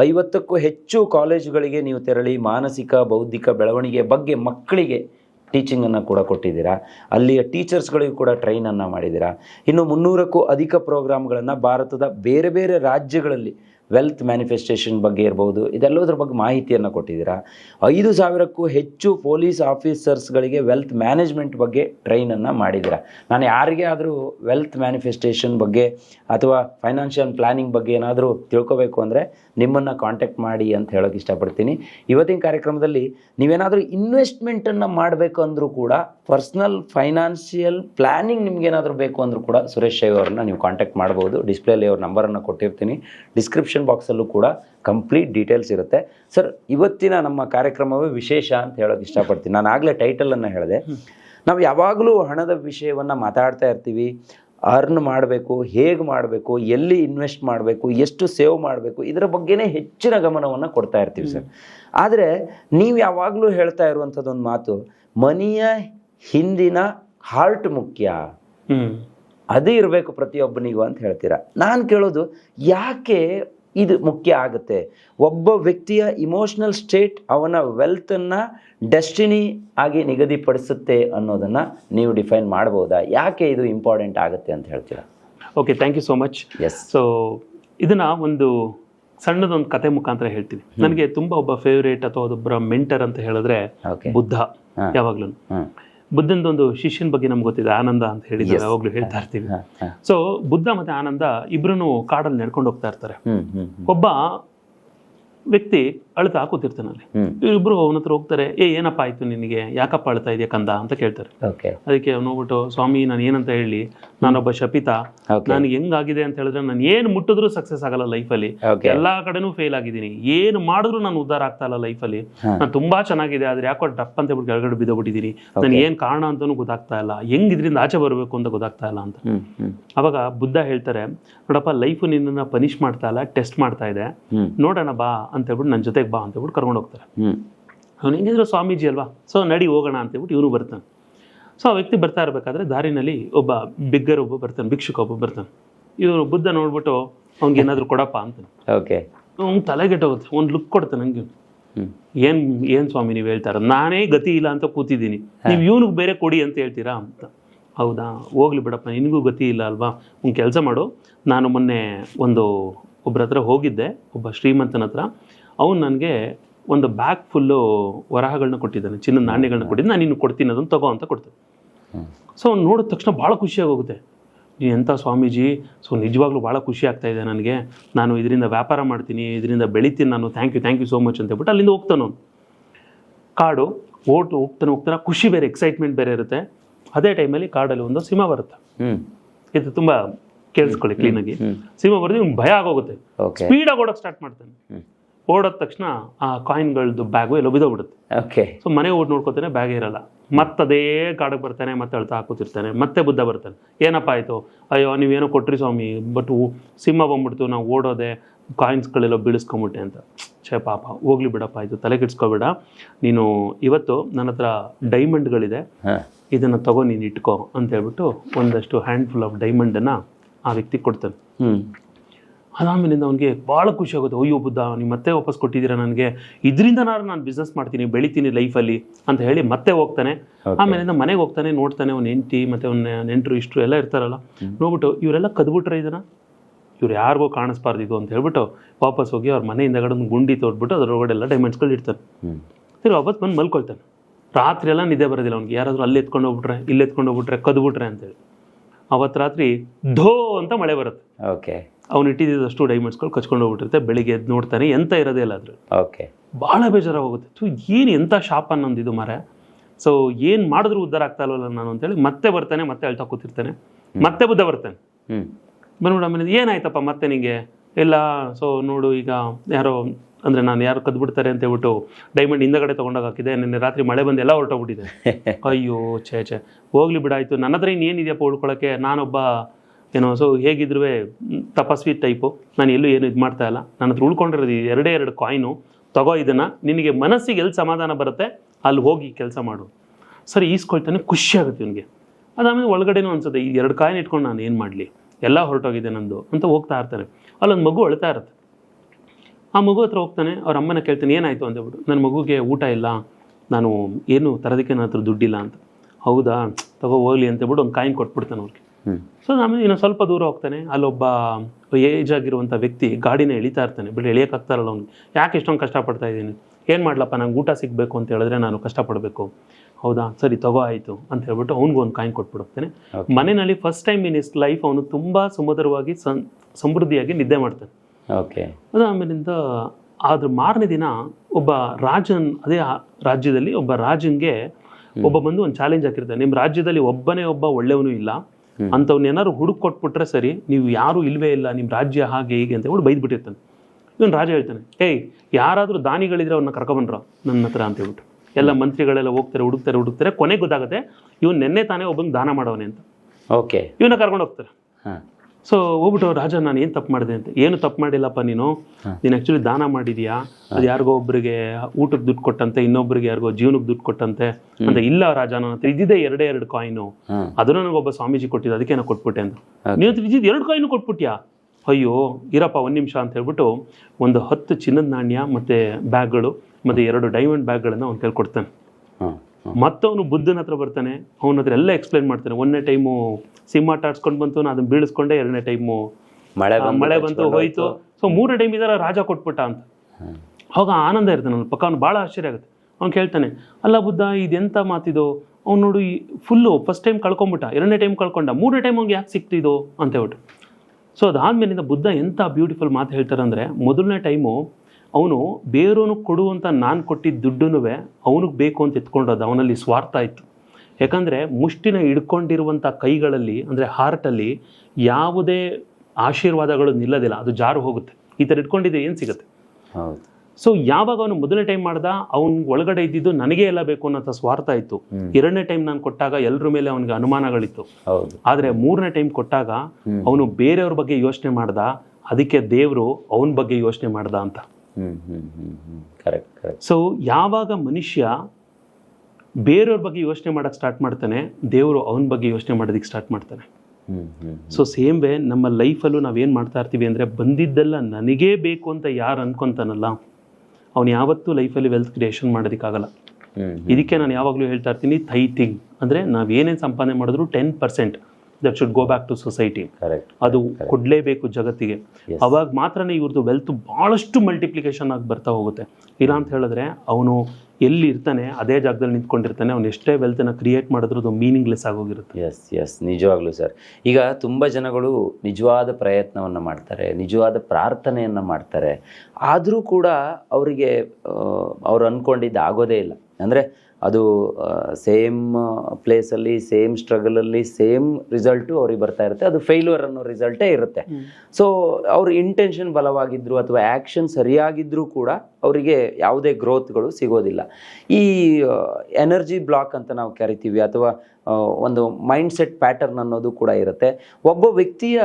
Speaker 1: ಐವತ್ತಕ್ಕೂ ಹೆಚ್ಚು ಕಾಲೇಜುಗಳಿಗೆ ನೀವು ತೆರಳಿ ಮಾನಸಿಕ ಬೌದ್ಧಿಕ ಬೆಳವಣಿಗೆ ಬಗ್ಗೆ ಮಕ್ಕಳಿಗೆ ಟೀಚಿಂಗನ್ನು ಕೂಡ ಕೊಟ್ಟಿದ್ದೀರಾ? ಅಲ್ಲಿಯ ಟೀಚರ್ಸ್ಗಳಿಗೂ ಕೂಡ ಟ್ರೈನನ್ನು ಮಾಡಿದ್ದೀರಾ? ಇನ್ನು ಮುನ್ನೂರಕ್ಕೂ ಅಧಿಕ ಪ್ರೋಗ್ರಾಮ್ಗಳನ್ನು ಭಾರತದ ಬೇರೆ ಬೇರೆ ರಾಜ್ಯಗಳಲ್ಲಿ ವೆಲ್ತ್ ಮ್ಯಾನಿಫೆಸ್ಟೇಷನ್ ಬಗ್ಗೆ ಇರ್ಬೋದು, ಇದೆಲ್ಲದರ ಬಗ್ಗೆ ಮಾಹಿತಿಯನ್ನು ಕೊಟ್ಟಿದ್ದೀರಾ? ಐದು ಸಾವಿರಕ್ಕೂ ಹೆಚ್ಚು ಪೊಲೀಸ್ ಆಫೀಸರ್ಸ್ಗಳಿಗೆ ವೆಲ್ತ್ ಮ್ಯಾನೇಜ್ಮೆಂಟ್ ಬಗ್ಗೆ ಟ್ರೈನನ್ನು ಮಾಡಿದ್ದೀರಾ? ನಾನು ಯಾರಿಗೇ ಆದರೂ ವೆಲ್ತ್ ಮ್ಯಾನಿಫೆಸ್ಟೇಷನ್ ಬಗ್ಗೆ ಅಥವಾ ಫೈನಾನ್ಷಿಯಲ್ ಪ್ಲಾನಿಂಗ್ ಬಗ್ಗೆ ಏನಾದರೂ ತಿಳ್ಕೋಬೇಕು ಅಂದರೆ ನಿಮ್ಮನ್ನು ಕಾಂಟ್ಯಾಕ್ಟ್ ಮಾಡಿ ಅಂತ ಹೇಳೋಕೆ ಇಷ್ಟಪಡ್ತೀನಿ. ಇವತ್ತಿನ ಕಾರ್ಯಕ್ರಮದಲ್ಲಿ ನೀವೇನಾದರೂ ಇನ್ವೆಸ್ಟ್ಮೆಂಟನ್ನು ಮಾಡಬೇಕು ಅಂದರೂ ಕೂಡ ಪರ್ಸ್ನಲ್ ಫೈನಾನ್ಷಿಯಲ್ ಪ್ಲ್ಯಾನಿಂಗ್ ನಿಮ್ಗೇನಾದರೂ ಬೇಕು ಅಂದರೂ ಕೂಡ ಸುರೇಶ್ ಶೈವ್ ಅವ್ರನ್ನ ನೀವು ಕಾಂಟ್ಯಾಕ್ಟ್ ಮಾಡ್ಬೋದು. ಡಿಸ್ಪ್ಲೇಲಿ ಅವ್ರ ನಂಬರನ್ನು ಕೊಟ್ಟಿರ್ತೀನಿ. ಡಿಸ್ಕ್ರಿಪ್ಷನ್ ಡಿಸ್ಕ್ರಿಪ್ಷನ್ ಬಾಕ್ಸಲ್ಲೂ ಕೂಡ ಕಂಪ್ಲೀಟ್ ಡೀಟೇಲ್ಸ್ ಇರುತ್ತೆ. ಸರ್ ಇವತ್ತಿನ ನಮ್ಮ ಕಾರ್ಯಕ್ರಮವೇ ವಿಶೇಷ ಅಂತ ಹೇಳೋಕೆ ಇಷ್ಟಪಡ್ತೀನಿ. ನಾನು ಆಗಲೇ ಟೈಟಲನ್ನು ಹೇಳಿದೆ. ನಾವು ಯಾವಾಗಲೂ ಹಣದ ವಿಷಯವನ್ನು ಮಾತಾಡ್ತಾ ಇರ್ತೀವಿ. ಅರ್ನ್ ಮಾಡಬೇಕು ಹೇಗೆ ಮಾಡಬೇಕು ಎಲ್ಲಿ ಇನ್ವೆಸ್ಟ್ ಮಾಡಬೇಕು ಎಷ್ಟು ಸೇವ್ ಮಾಡಬೇಕು ಇದರ ಬಗ್ಗೆನೇ ಹೆಚ್ಚಿನ ಗಮನವನ್ನು ಕೊಡ್ತಾ ಇರ್ತೀವಿ ಸರ್ ಆದರೆ ನೀವು ಯಾವಾಗಲೂ ಹೇಳ್ತಾ ಇರುವಂಥದ್ದೊಂದು ಮಾತು ಮನಿಯ ಹಿಂದಿನ ಹಾರ್ಟ್ ಮುಖ್ಯ. ಅದೇ ಇರಬೇಕು ಪ್ರತಿಯೊಬ್ಬನಿಗೂ ಅಂತ ಹೇಳ್ತೀರಾ. ನಾನು ಕೇಳೋದು ಯಾಕೆ ಇದು ಮುಖ್ಯ ಆಗುತ್ತೆ. ಒಬ್ಬ ವ್ಯಕ್ತಿಯ ಇಮೋಷ್ನಲ್ ಸ್ಟೇಟ್ ಅವನ ವೆಲ್ತನ್ನು ಡೆಸ್ಟಿನಿ ಆಗಿ ನಿಗದಿಪಡಿಸುತ್ತೆ ಅನ್ನೋದನ್ನು ನೀವು ಡಿಫೈನ್ ಮಾಡ್ಬೋದಾ? ಯಾಕೆ ಇದು ಇಂಪಾರ್ಟೆಂಟ್ ಆಗುತ್ತೆ ಅಂತ ಹೇಳ್ತೀರಾ?
Speaker 2: Okay thank you so much
Speaker 1: yes
Speaker 2: so ಇದನ್ನು ಒಂದು ಸಣ್ಣದೊಂದು ಕತೆ ಮುಖಾಂತರ ಹೇಳ್ತೀನಿ. ನನಗೆ ತುಂಬ ಒಬ್ಬ ಫೇವ್ರೇಟ್ ಅಥವಾ ಒಬ್ಬರ ಮೆಂಟರ್ ಅಂತ ಹೇಳಿದ್ರೆ ಬುದ್ಧ
Speaker 1: ಯಾವಾಗಲೂ.
Speaker 2: ಯಾವಾಗ್ಲೂ
Speaker 1: ಹ್ಮ್
Speaker 2: ಬುದ್ಧಂದೊಂದು ಶಿಷ್ಯನ ಬಗ್ಗೆ ನಮ್ಗೆ ಗೊತ್ತಿದೆ ಆನಂದ ಅಂತ ಹೇಳಿದ್ರೆ. ಯಾವಾಗ್ಲೂ ಹೇಳ್ತಾ ಇರ್ತೀವಿ. ಸೊ ಬುದ್ಧ ಮತ್ತೆ ಆನಂದ ಇಬ್ರು ಕಾಡಲ್ಲಿ ನಡ್ಕೊಂಡು ಹೋಗ್ತಾ ಇರ್ತಾರೆ. ಒಬ್ಬ ವ್ಯಕ್ತಿ ಅಳ್ತಾ ಕೂತಿರ್ತಾನೆ ಅಲ್ಲಿ. ಇವ್ರಿಬ್ರು ಅವನ ಹತ್ರ ಹೋಗ್ತಾರೆ ಏ ಏನಪ್ಪ ಆಯ್ತು ನಿನಗೆ? ಯಾಕಪ್ಪ ಅಳ್ತಾ ಇದೆಯಾ ಕಂದ? ಅಂತ ಕೇಳ್ತಾರೆ. ಅದಕ್ಕೆ ಅವ್ನು ಹೋಗ್ಬಿಟ್ಟು ಸ್ವಾಮಿ ನಾನು ಏನಂತ ಹೇಳಿ ನಾನೊಬ್ಬ ಶಪಿತ. ನಾನು ಹೆಂಗಾಗಿದೆ ಅಂತ ಹೇಳಿದ್ರೆ ನಾನು ಏನು ಮುಟ್ಟಿದ್ರು ಸಕ್ಸಸ್ ಆಗಲ್ಲ ಲೈಫಲ್ಲಿ ಎಲ್ಲ ಕಡೆನೂ ಫೇಲ್ ಆಗಿದ್ದೀನಿ. ಏನು ಮಾಡಿದ್ರು ನಾನು ಉದ್ದಾರ ಆಗ್ತಾ ಇಲ್ಲ ಲೈಫಲ್ಲಿ. ನಾನು ತುಂಬಾ ಚೆನ್ನಾಗಿದೆ ಆದ್ರೆ ಯಾಕೋ ಡಪ್ ಅಂತ ಹೇಳ್ಬಿಟ್ಟು ಕೆಳಗಡೆ ಬಿದ್ದೋಗ್ಬಿಟ್ಟಿದ್ದೀನಿ ನಾನು ಏನು ಕಾರಣ ಅಂತಾನೂ ಗೊತ್ತಾಗ್ತಾ ಇಲ್ಲ. ಹೆಂಗ್ ಇದರಿಂದ ಆಚೆ ಬರಬೇಕು ಅಂತ ಗೊತ್ತಾಗ್ತಾ ಇಲ್ಲ ಅಂತ. ಅವಾಗ ಬುದ್ಧ ಹೇಳ್ತಾರೆ ನೋಡಪ್ಪ ಲೈಫ್ ನಿನ್ನನ್ನ ಪನಿಷ್ ಮಾಡ್ತಾ ಇಲ್ಲ ಟೆಸ್ಟ್ ಮಾಡ್ತಾ ಇದೆ. ನೋಡೋಣ ಬಾ ಅಂತ ಹೇಳ್ಬಿಟ್ಟು ನನ್ನ ಜೊತೆಗೆ ಬಾ ಅಂತ ಹೇಳ್ಬಿಟ್ಟು ಕರ್ಕೊಂಡು ಹೋಗ್ತಾರೆ. ಅವ್ನು ಹೆಂಗಿದ್ರು ಸ್ವಾಮೀಜಿ ಅಲ್ವಾ? ಸೊ ನಡಿ ಹೋಗೋಣ ಅಂತ ಹೇಳ್ಬಿಟ್ಟು ಇವನು ಬರ್ತಾನೆ. ಸೊ ಆ ವ್ಯಕ್ತಿ ಬರ್ತಾ ಇರಬೇಕಾದ್ರೆ ದಾರಿನಲ್ಲಿ ಒಬ್ಬ ಬಿಗ್ಗರ್ ಒಬ್ಬ ಬರ್ತಾನೆ ಭಿಕ್ಷುಕ ಒಬ್ಬ ಬರ್ತಾನೆ. ಇವರು ಬುದ್ಧ ನೋಡ್ಬಿಟ್ಟು ಅವ್ನಿಗೆ ಏನಾದರೂ ಕೊಡಪ್ಪ ಅಂತಾನೆ.
Speaker 1: ಓಕೆ
Speaker 2: ಅವ್ನು ತಲೆಗೆಟ್ಟೋಗುತ್ತೆ ಒಂದು ಲುಕ್ ಕೊಡ್ತಾನೆ ನಂಗೆ
Speaker 1: ಏನು
Speaker 2: ಏನ್ ಏನ್ ಸ್ವಾಮಿ ನೀವು ಹೇಳ್ತಾರ ನಾನೇ ಗತಿ ಇಲ್ಲ ಅಂತ ಕೂತಿದ್ದೀನಿ. ನೀವು ಇವನಿಗೆ ಬೇರೆ ಕೊಡಿ ಅಂತ ಹೇಳ್ತೀರಾ ಅಂತ. ಹೌದಾ? ಹೋಗ್ಲಿ ಬಿಡಪ್ಪ ನಿನಗೂ ಗತಿ ಇಲ್ಲ ಅಲ್ವಾ? ಒಂದು ಕೆಲಸ ಮಾಡು. ನಾನು ಮೊನ್ನೆ ಒಂದು ಒಬ್ಬರ ಹತ್ರ ಹೋಗಿದ್ದೆ ಒಬ್ಬ ಶ್ರೀಮಂತನ ಹತ್ರ. ಅವನು ನನಗೆ ಒಂದು ಬ್ಯಾಗ್ ಫುಲ್ಲು ವರಹಗಳನ್ನ ಕೊಟ್ಟಿದ್ದಾನೆ ಚಿನ್ನ ನಾಣ್ಯಗಳನ್ನ ಕೊಟ್ಟಿದ್ದು ನಾನು ಇನ್ನು ಕೊಡ್ತೀನಿ ಅದನ್ನು ತಗೋ ಅಂತ ಕೊಡ್ತೇನೆ. ಸೊ ಅವ್ನು ನೋಡಿದ ತಕ್ಷಣ ಭಾಳ ಖುಷಿಯಾಗೋಗುತ್ತೆ ನೀನು ಎಂಥ ಸ್ವಾಮೀಜಿ ಸೊ ನಿಜವಾಗ್ಲೂ ಭಾಳ ಖುಷಿ ಆಗ್ತಾ ಇದೆ ನನಗೆ. ನಾನು ಇದರಿಂದ ವ್ಯಾಪಾರ ಮಾಡ್ತೀನಿ ಇದರಿಂದ ಬೆಳಿತೀನಿ ನಾನು thank you thank you so much ಅಂತ ಹೇಳ್ಬಿಟ್ಟು ಅಲ್ಲಿಂದ ಹೋಗ್ತಾನೆ ಅವ್ನು. ಕಾಡು ಓಟು ಹೋಗ್ತಾನೆ ಹೋಗ್ತಾನೆ ಖುಷಿ ಬೇರೆ ಎಕ್ಸೈಟ್ಮೆಂಟ್ ಬೇರೆ ಇರುತ್ತೆ. ಅದೇ ಟೈಮಲ್ಲಿ ಕಾಡಲ್ಲಿ ಒಂದು ಸಿಂಹ ಬರುತ್ತೆ. ಇದು ತುಂಬ ಕೇಳಿಸ್ಕೊಳ್ಳಿ ಕ್ಲೀನಾಗಿ ಸಿಂಹ ಬರೋದು ಭಯ ಆಗೋಗುತ್ತೆ. ಸ್ಪೀಡಾಗಿ ಓಡೋಕೆ ಸ್ಟಾರ್ಟ್ ಮಾಡ್ತಾನೆ. ಓಡೋದ ತಕ್ಷಣ ಆ ಕಾಯಿನ್ಗಳದ್ದು ಬ್ಯಾಗು ಎಲ್ಲೋ ಬಿದ್ದೋಗ್ಬಿಡುತ್ತೆ.
Speaker 1: ಓಕೆ
Speaker 2: ಸೊ ಮನೆ ಓಡ್ ನೋಡ್ಕೋತಾನೆ ಬ್ಯಾಗ್ ಇರಲ್ಲ. ಮತ್ತದೇ ಕಾಡಕ್ಕೆ ಬರ್ತಾನೆ ಮತ್ತೆ ಅಳ್ತಾ ಹಾಕುತ್ತಿರ್ತಾನೆ ಮತ್ತೆ ಬುದ್ಧ ಬರ್ತಾನೆ. ಏನಪ್ಪ ಆಯಿತು? ಅಯ್ಯೋ ನೀವೇನೋ ಕೊಟ್ರಿ ಸ್ವಾಮಿ ಬಟ್ ಸಿಂಹ ಬಂದ್ಬಿಡ್ತು ನಾವು ಓಡೋದೆ ಕಾಯಿನ್ಸ್ಗಳೆಲ್ಲ ಬೀಳಿಸ್ಕೊಂಬಿಟ್ಟೆ ಅಂತ. ಛೇ ಪಾಪ ಹೋಗ್ಲಿ ಬಿಡಪ್ಪ ಆಯಿತು ತಲೆ ಕೆಡ್ಸ್ಕೊಬೇಡ. ನೀನು ಇವತ್ತು ನನ್ನ ಹತ್ರ ಡೈಮಂಡ್ಗಳಿದೆ. ಇದನ್ನು ತಗೋ ನೀನು ಇಟ್ಕೋ ಅಂತ ಹೇಳ್ಬಿಟ್ಟು ಒಂದಷ್ಟು ಹ್ಯಾಂಡ್ಫುಲ್ ಆಫ್ ಡೈಮಂಡನ್ನು ಆ ವ್ಯಕ್ತಿ ಕೊಡ್ತಾನೆ.
Speaker 1: ಹ್ಮ್.
Speaker 2: ಅದಾದ್ಮೇಲಿಂದ ಅವನಿಗೆ ಭಾಳ ಖುಷಿ ಆಗುತ್ತೆ ಅಯ್ಯೋ ಬುದ್ಧ ನೀವು ಮತ್ತೆ ವಾಪಸ್ ಕೊಟ್ಟಿದ್ದೀರಾ ನನಗೆ? ಇದರಿಂದ ನಾನು ನಾನು ಬಿಸ್ನೆಸ್ ಮಾಡ್ತೀನಿ ಬೆಳಿತೀನಿ ಲೈಫಲ್ಲಿ ಅಂತ ಹೇಳಿ ಮತ್ತೆ ಹೋಗ್ತಾನೆ. ಆಮೇಲಿಂದ ಮನೆಗೆ ಹೋಗ್ತಾನೆ ನೋಡ್ತಾನೆ ಅವ್ನ ಹೆಂಡತಿ ಮತ್ತೆ ಅವ್ನ ನೆಂಟರು ಇಷ್ಟರು ಎಲ್ಲ ಇರ್ತಾರಲ್ಲ. ನೋಡ್ಬಿಟ್ಟು ಇವರೆಲ್ಲ ಕದ್ಬಿಟ್ರೆ ಇದನ್ನ? ಇವ್ರು ಯಾರಿಗೋ ಕಾಣಿಸ್ಬಾರ್ದು ಇದು ಅಂತ ಹೇಳ್ಬಿಟ್ಟು ವಾಪಸ್ ಹೋಗಿ ಅವ್ರ ಮನೆ ಹಿಂದಗಡೆ ಒಂದು ಗುಂಡಿ ತೋಡ್ಬಿಟ್ಟು ಅದ್ರೊಳಗಡೆ ಎಲ್ಲ ಡೈಮಂಡ್ಸ್ಗಳು ಇಡ್ತಾನೆ. ಸರಿ ವಾಪಸ್ ಬಂದು ಮಲ್ಕೊಳ್ತಾನೆ. ರಾತ್ರಿ ಎಲ್ಲ ನಿದ್ದೆ ಬರೋದಿಲ್ಲ ಅವ್ನಿಗೆ ಯಾರಾದರೂ ಅಲ್ಲಿ ಎತ್ಕೊಂಡು ಹೋಗ್ಬಿಟ್ರೆ ಇಲ್ಲಿ ಎತ್ಕೊಂಡು ಹೋಗ್ಬಿಟ್ರೆ ಕದ್ಬಿಟ್ರೆ ಅಂತೇಳಿ ಅವತ್ತು ರಾತ್ರಿ ಧೋ ಅಂತ ಮಳೆ ಬರುತ್ತೆ.
Speaker 1: ಓಕೆ
Speaker 2: ಅವ್ನು ಇಟ್ಟಿದ್ದಷ್ಟು ಡೈಮಂಡ್ಸ್ಗಳು ಕಚ್ಕೊಂಡು ಹೋಗ್ಬಿಟ್ಟಿರುತ್ತೆ. ಬೆಳಿಗ್ಗೆ ಎದ್ದು ನೋಡ್ತಾನೆ ಎಂತ ಇರೋದೇ ಇಲ್ಲ ಅದ್ರಲ್ಲಿ.
Speaker 1: ಓಕೆ
Speaker 2: ಭಾಳ ಬೇಜಾರಾಗೋಗುತ್ತೆ. ಸೊ ಏನು ಎಂಥ ಶಾಪ್ ಅನ್ನೊಂದು ಇದು ಮರ ಸೊ ಏನು ಮಾಡಿದ್ರು ಉದ್ಧಾರ ಆಗ್ತಾ ಇಲ್ಲ ನಾನು ಅಂತೇಳಿ ಮತ್ತೆ ಬರ್ತಾನೆ ಮತ್ತೆ ಅಳ್ತಾ ಕೂತಿರ್ತಾನೆ. ಮತ್ತೆ ಬುದ್ಧ ಬರ್ತಾನೆ. ಬಂದ್ಬಿಟ್ಟು ಆಮೇಲೆ ಏನಾಯ್ತಪ್ಪ ಮತ್ತೆ ನಿಂಗೆ? ಇಲ್ಲ ಸೊ ನೋಡು ಈಗ ಯಾರೋ ಅಂದರೆ ನಾನು ಯಾರು ಕದ್ಬಿಡ್ತಾರೆ ಅಂತ ಹೇಳ್ಬಿಟ್ಟು ಡೈಮಂಡ್ ಹಿಂದಗಡೆ ತೊಗೊಂಡೋಗಿ ಹಾಕಿದೆ. ನಿನ್ನೆ ರಾತ್ರಿ ಮಳೆ ಬಂದು ಎಲ್ಲ ಹೊರಟೋಗ್ಬಿಟ್ಟಿದೆ. ಅಯ್ಯೋ ಛೇ ಛೇ. ಹೋಗ್ಲಿ ಬಿಡಾಯ್ತು ನನ್ನ ಹತ್ರ ಇನ್ನೇನಿದೆಯಪ್ಪ ಉಳ್ಕೊಳ್ಳೋಕ್ಕೆ ನಾನೊಬ್ಬ ಏನೋ ಸೊ ಹೇಗಿದ್ರು ತಪಸ್ವಿ ಟೈಪು ನಾನು ಎಲ್ಲೂ ಏನು ಇದು ಮಾಡ್ತಾ ಇಲ್ಲ. ನನ್ನ ಹತ್ರ ಉಳ್ಕೊಂಡಿರೋದು ಎರಡೇ ಎರಡು ಕಾಯಿನು ತಗೋ ಇದನ್ನು, ನಿನಗೆ ಮನಸ್ಸಿಗೆ ಎಲ್ಲಿ ಸಮಾಧಾನ ಬರುತ್ತೆ ಅಲ್ಲಿ ಹೋಗಿ ಕೆಲಸ ಮಾಡು. ಸರಿ, ಈಸ್ಕೊಳ್ತಾನೆ ಖುಷಿ ಆಗುತ್ತೆ ಇವನಿಗೆ. ಅದಾದಮೇಲೆ ಒಳಗಡೆನೂ ಅನ್ಸುತ್ತೆ, ಈ ಎರಡು ಕಾಯಿನ ಇಟ್ಕೊಂಡು ನಾನು ಏನು ಮಾಡಲಿ? ಎಲ್ಲ ಹೊರಟೋಗಿದೆ ನಂದು ಅಂತ ಹೋಗ್ತಾ ಇರ್ತಾನೆ ಅಲ್ಲೊಂದು ಮಗು ಅಳ್ತಾ ಇರುತ್ತೆ. ಆ ಮಗು ಹತ್ರ ಹೋಗ್ತಾನೆ, ಅವ್ರ ಅಮ್ಮನ ಕೇಳ್ತಾನೆ, ಏನಾಯಿತು ಅಂತ ಹೇಳ್ಬಿಟ್ಟು ನನ್ನ ಮಗುಗೆ ಊಟ ಇಲ್ಲ, ನಾನು ಏನು ತರೋದಕ್ಕೆ ನನ್ನ ಹತ್ರ ದುಡ್ಡಿಲ್ಲ ಅಂತ. ಹೌದಾ, ತಗೋ ಹೋಗಲಿ ಅಂತ ಹೇಳ್ಬಿಟ್ಟು ಒಂದು ಕಾಯಿನ್ ಕೊಟ್ಬಿಡ್ತಾನೆ ಅವ್ರಿಗೆ. ಸೊ ನಾನು ಇನ್ನು ಸ್ವಲ್ಪ ದೂರ ಹೋಗ್ತಾನೆ. ಅಲ್ಲೊಬ್ಬ ಏಜ್ ಆಗಿರುವಂಥ ವ್ಯಕ್ತಿ ಗಾಡಿನ ಎಳಿತಾ ಇರ್ತಾನೆ. ಬಿಡಿ ಎಳಿಯೋಕ್ಕಾಗ್ತಾರಲ್ಲ ಅವ್ನು. ಯಾಕೆ ಇಷ್ಟೊಂದು ಕಷ್ಟಪಡ್ತಾ ಇದ್ದೀನಿ? ಏನು ಮಾಡ್ಲಪ್ಪ? ನಂಗೆ ಊಟ ಸಿಗಬೇಕು ಅಂತ ಹೇಳಿದ್ರೆ ನಾನು ಕಷ್ಟಪಡಬೇಕು. ಹೌದಾ? ಸರಿ ತಗೋ ಆಯಿತು ಅಂತ ಹೇಳ್ಬಿಟ್ಟು ಅವ್ನಿಗೆ ಒಂದು ಕಾಯಿನ್
Speaker 1: ಕೊಟ್ಬಿಡ್ತಾನೆ.
Speaker 2: ಮನೆಯಲ್ಲಿ first time in his life ಅವನು ತುಂಬ ಸುಮಧುರವಾಗಿ ಸಂ ಸಮೃದ್ಧಿಯಾಗಿ ನಿದ್ದೆ ಮಾಡ್ತಾನೆ.
Speaker 1: ಓಕೆ.
Speaker 2: ಅದು ಆಮೇಲಿಂದ ಆದ್ರ ಮಾರನೇ ದಿನ ಒಬ್ಬ ರಾಜನ್ ಅದೇ ರಾಜ್ಯದಲ್ಲಿ ಒಬ್ಬ ರಾಜನ್ಗೆ ಒಬ್ಬ ಬಂದು ಒಂದು ಚಾಲೆಂಜ್ ಹಾಕಿರ್ತಾನೆ. ನಿಮ್ಮ ರಾಜ್ಯದಲ್ಲಿ ಒಬ್ಬನೇ ಒಬ್ಬ ಒಳ್ಳೆಯವನು ಇಲ್ಲ. ಅಂಥವ್ನ ಏನಾದ್ರು ಹುಡುಕ್ ಕೊಟ್ಬಿಟ್ರೆ ಸರಿ ನೀವು ಯಾರು ಇಲ್ವೇ ಇಲ್ಲ ನಿಮ್ಮ ರಾಜ್ಯ ಹಾಗೆ ಹೀಗೆ ಅಂತ ಹೇಳ್ಬಿಟ್ಟು ಬೈದ್ಬಿಟ್ಟಿರ್ತಾನೆ. ಇವನು ರಾಜ ಹೇಳ್ತಾನೆ ಏಯ್ ಯಾರಾದರೂ ದಾನಿಗಳಿದ್ರೆ ಅವ್ರನ್ನ ಕರ್ಕೊಬಂಡ್ರ ನನ್ನ ಹತ್ರ ಅಂತ ಹೇಳ್ಬಿಟ್ಟು. ಎಲ್ಲ ಮಂತ್ರಿಗಳೆಲ್ಲ ಹೋಗ್ತಾರೆ ಹುಡುಕ್ತಾರೆ ಹುಡುಕ್ತಾರೆ ಕೊನೆಗೆ ಗೊತ್ತಾಗುತ್ತೆ ಇವನು ನೆನ್ನೆ ತಾನೇ ಒಬ್ಬನ ದಾನ ಮಾಡವನೆ ಅಂತ.
Speaker 1: ಓಕೆ.
Speaker 2: ಇವನ್ನ ಕರ್ಕೊಂಡು ಹೋಗ್ತಾರೆ. ಸೊ ಹೋಗ್ಬಿಟ್ಟು ರಾಜ ನಾನು ಏನು ತಪ್ಪು ಮಾಡಿದೆ ಅಂತ. ಏನು ತಪ್ಪು ಮಾಡಿಲ್ಲಪ್ಪ ನೀನು? ನೀನು ಆ್ಯಕ್ಚುಲಿ ದಾನ ಮಾಡಿದ್ಯಾ? ಅದು ಯಾರಿಗೋ ಒಬ್ಬರಿಗೆ ಊಟಕ್ಕೆ ದುಡ್ಡು ಕೊಟ್ಟಂತೆ ಇನ್ನೊಬ್ಬರಿಗೆ ಯಾರಿಗೋ ಜೀವನಕ್ಕೆ ದುಡ್ಡು ಕೊಟ್ಟಂತೆ. ಅಂತ ಇಲ್ಲ ರಾಜ ನನ್ನ ಹತ್ರ ಇದ್ದಿದ್ದೆ ಎರಡೇ ಎರಡು ಕಾಯಿನು ಅದನ್ನು ನನಗೊಬ್ಬ ಸ್ವಾಮೀಜಿ ಕೊಟ್ಟಿದ್ದು ಅದಕ್ಕೆ ನಾನು ಕೊಟ್ಬಿಟ್ಟೆ ಅಂತ. ನೀನು ಹತ್ರ ಇದ್ದಿದ್ದು ಎರಡು ಕಾಯಿನು ಕೊಟ್ಬಿಟ್ಯಾ? ಅಯ್ಯೋ ಇರಪ್ಪ ಒಂದು ನಿಮಿಷ ಅಂತ ಹೇಳ್ಬಿಟ್ಟು ಒಂದು ಹತ್ತು ಚಿನ್ನದ ನಾಣ್ಯ ಮತ್ತು ಬ್ಯಾಗ್ಗಳು ಮತ್ತು ಎರಡು ಡೈಮಂಡ್ ಬ್ಯಾಗ್ಗಳನ್ನು ಅವ್ನು
Speaker 1: ಕೇಳ್ಕೊಡ್ತಾನೆ
Speaker 2: ಮತ್ತವನು ಬುದ್ಧನ ಹತ್ರ ಬರ್ತಾನೆ ಅವನ ಹತ್ರ ಎಲ್ಲ ಎಕ್ಸ್ಪ್ಲೈನ್ ಮಾಡ್ತಾನೆ. ಒಂದನೇ ಟೈಮು ಸಿಂಹ ಆಟಾಡ್ಸ್ಕೊಂಡು ಬಂತು ನಾನು ಅದನ್ನ ಬೀಳಿಸ್ಕೊಂಡೆ ಎರಡನೇ ಟೈಮು
Speaker 1: ಮಳೆ
Speaker 2: ಮಳೆ ಬಂತು ಹೋಯ್ತು. ಸೊ ಮೂರನೇ ಟೈಮ್ ಇದರ ರಾಜ ಕೊಟ್ಬಿಟ್ಟ ಅಂತ. ಅವಾಗ ಆನಂದ ಇರ್ತಾನೆ ನನ್ನ ಪಕ್ಕ ಅವ್ನು ಭಾಳ ಆಶ್ಚರ್ಯ ಆಗುತ್ತೆ. ಅವ್ನು ಕೇಳ್ತಾನೆ ಅಲ್ಲ ಬುದ್ಧ ಇದೆಂತ ಮಾತಿದು? ಅವ್ನು ನೋಡು ಈ ಫುಲ್ಲು ಫಸ್ಟ್ ಟೈಮ್ ಕಳ್ಕೊಂಬಿಟ್ಟ ಎರಡನೇ ಟೈಮ್ ಕಳ್ಕೊಂಡ ಮೂರನೇ ಟೈಮ್ ಅವ್ನಿಗೆ ಯಾಕೆ ಸಿಕ್ತು ಇದು ಅಂತ ಹೇಳ್ಬಿಟ್ಟು ಸೊ ಅದಾದ್ಮೇಲಿಂದ ಬುದ್ಧ ಎಂಥ ಬ್ಯೂಟಿಫುಲ್ ಮಾತು ಹೇಳ್ತಾರಂದ್ರೆ ಅಂದರೆ ಮೊದಲನೇ ಟೈಮು ಅವನು ಬೇರೋನು ಕೊಡುವಂತ ನಾನು ಕೊಟ್ಟಿದ್ದ ದುಡ್ಡನ್ನು ಅವನಿಗೆ ಬೇಕು ಅಂತ ಎತ್ಕೊಂಡೋದು ಅವನಲ್ಲಿ ಸ್ವಾರ್ಥ ಇತ್ತು ಯಾಕಂದರೆ ಮುಷ್ಟಿನ ಹಿಡ್ಕೊಂಡಿರುವಂಥ ಕೈಗಳಲ್ಲಿ ಅಂದರೆ ಹಾರ್ಟಲ್ಲಿ ಯಾವುದೇ ಆಶೀರ್ವಾದಗಳು ನಿಲ್ಲೋದಿಲ್ಲ ಅದು ಜಾರು ಹೋಗುತ್ತೆ. ಈ ಥರ ಇಟ್ಕೊಂಡಿದ್ದೆ ಏನು ಸಿಗುತ್ತೆ? ಸೊ ಯಾವಾಗ ಅವನು ಮೊದಲನೇ ಟೈಮ್ ಮಾಡ್ದ ಅವ್ನ ಒಳಗಡೆ ಇದ್ದಿದ್ದು ನನಗೆ ಎಲ್ಲ ಬೇಕು ಅನ್ನೋಂಥ ಸ್ವಾರ್ಥ ಇತ್ತು ಎರಡನೇ ಟೈಮ್ ನಾನು ಕೊಟ್ಟಾಗ ಎಲ್ಲರ ಮೇಲೆ ಅವನಿಗೆ ಅನುಮಾನಗಳಿತ್ತು. ಆದರೆ ಮೂರನೇ ಟೈಮ್ ಕೊಟ್ಟಾಗ ಅವನು ಬೇರೆಯವ್ರ ಬಗ್ಗೆ ಯೋಚನೆ ಮಾಡ್ದ ಅದಕ್ಕೆ ದೇವರು ಅವನ ಬಗ್ಗೆ ಯೋಚನೆ ಮಾಡ್ದ ಅಂತ.
Speaker 1: ಕರೆಕ್ಟ್ ಕರೆಕ್ಟ್
Speaker 2: ಸೊ ಯಾವಾಗ ಮನುಷ್ಯ ಬೇರೆಯವ್ರ ಬಗ್ಗೆ ಯೋಚನೆ ಮಾಡೋಕ್ಕೆ ಸ್ಟಾರ್ಟ್ ಮಾಡ್ತಾನೆ ದೇವರು ಅವನ ಬಗ್ಗೆ ಯೋಚನೆ ಮಾಡೋದಕ್ಕೆ ಸ್ಟಾರ್ಟ್ ಮಾಡ್ತಾನೆ. ಸೊ ಸೇಮ್ ವೇ ನಮ್ಮ ಲೈಫಲ್ಲೂ ನಾವೇನು ಮಾಡ್ತಾ ಇರ್ತೀವಿ ಅಂದರೆ ಬಂದಿದ್ದೆಲ್ಲ ನನಗೇ ಬೇಕು ಅಂತ ಯಾರು ಅನ್ಕೊಂತಾನಲ್ಲ ಅವನು ಯಾವತ್ತೂ ಲೈಫಲ್ಲಿ ವೆಲ್ತ್ ಕ್ರಿಯೇಷನ್ ಮಾಡೋದಕ್ಕಾಗಲ್ಲ ಇದಕ್ಕೆ ನಾನು ಯಾವಾಗಲೂ ಹೇಳ್ತಾ ಇರ್ತೀನಿ ಥೈ ಥಿಂಗ್ ಅಂದರೆ ನಾವೇನೇನು ಸಂಪಾದನೆ ಮಾಡಿದ್ರು ten percent that should go back to society ಅದು ಕೊಡಲೇಬೇಕು ಜಗತ್ತಿಗೆ. ಅವಾಗ ಮಾತ್ರನೇ ಇವ್ರದ್ದು ವೆಲ್ತ್ ಭಾಳಷ್ಟು ಮಲ್ಟಿಪ್ಲಿಕೇಶನ್ ಆಗಿ ಬರ್ತಾ ಹೋಗುತ್ತೆ. ಇಲ್ಲ ಅಂತ ಹೇಳಿದ್ರೆ ಅವನು ಎಲ್ಲಿ ಇರ್ತಾನೆ ಅದೇ ಜಾಗದಲ್ಲಿ ನಿಂತ್ಕೊಂಡಿರ್ತಾನೆ ಅವ್ನು ಎಷ್ಟೇ ವೆಲ್ತನ್ನ ಕ್ರಿಯೇಟ್ ಮಾಡಿದ್ರು ಅದು ಮೀನಿಂಗ್ಲೆಸ್ ಆಗೋಗಿರುತ್ತೆ
Speaker 1: ಎಸ್ ಎಸ್ ನಿಜವಾಗ್ಲೂ ಸರ್ ಈಗ ತುಂಬ ಜನಗಳು ನಿಜವಾದ ಪ್ರಯತ್ನವನ್ನು ಮಾಡ್ತಾರೆ ನಿಜವಾದ ಪ್ರಾರ್ಥನೆಯನ್ನು ಮಾಡ್ತಾರೆ. ಆದರೂ ಕೂಡ ಅವರಿಗೆ ಅವ್ರು ಅಂದ್ಕೊಂಡಿದ್ದು ಆಗೋದೇ ಇಲ್ಲ. ಅಂದರೆ ಅದು ಸೇಮ್ ಪ್ಲೇಸಲ್ಲಿ ಸೇಮ್ ಸ್ಟ್ರಗಲಲ್ಲಿ ಸೇಮ್ ರಿಸಲ್ಟು ಅವ್ರಿಗೆ ಬರ್ತಾ ಇರುತ್ತೆ. ಅದು ಫೇಲ್ಯೂರ್ ಅನ್ನೋ ರಿಸಲ್ಟೇ ಇರುತ್ತೆ. ಸೊ ಅವ್ರ ಇಂಟೆನ್ಷನ್ ಬಲವಾಗಿದ್ದರು ಅಥವಾ ಆ್ಯಕ್ಷನ್ ಸರಿಯಾಗಿದ್ದರೂ ಕೂಡ ಅವರಿಗೆ ಯಾವುದೇ ಗ್ರೋತ್ಗಳು ಸಿಗೋದಿಲ್ಲ. ಈ ಎನರ್ಜಿ ಬ್ಲಾಕ್ ಅಂತ ನಾವು ಕರಿತೀವಿ ಅಥವಾ ಒಂದು ಮೈಂಡ್ಸೆಟ್ ಪ್ಯಾಟರ್ನ್ ಅನ್ನೋದು ಕೂಡ ಇರುತ್ತೆ. ಒಬ್ಬ ವ್ಯಕ್ತಿಯ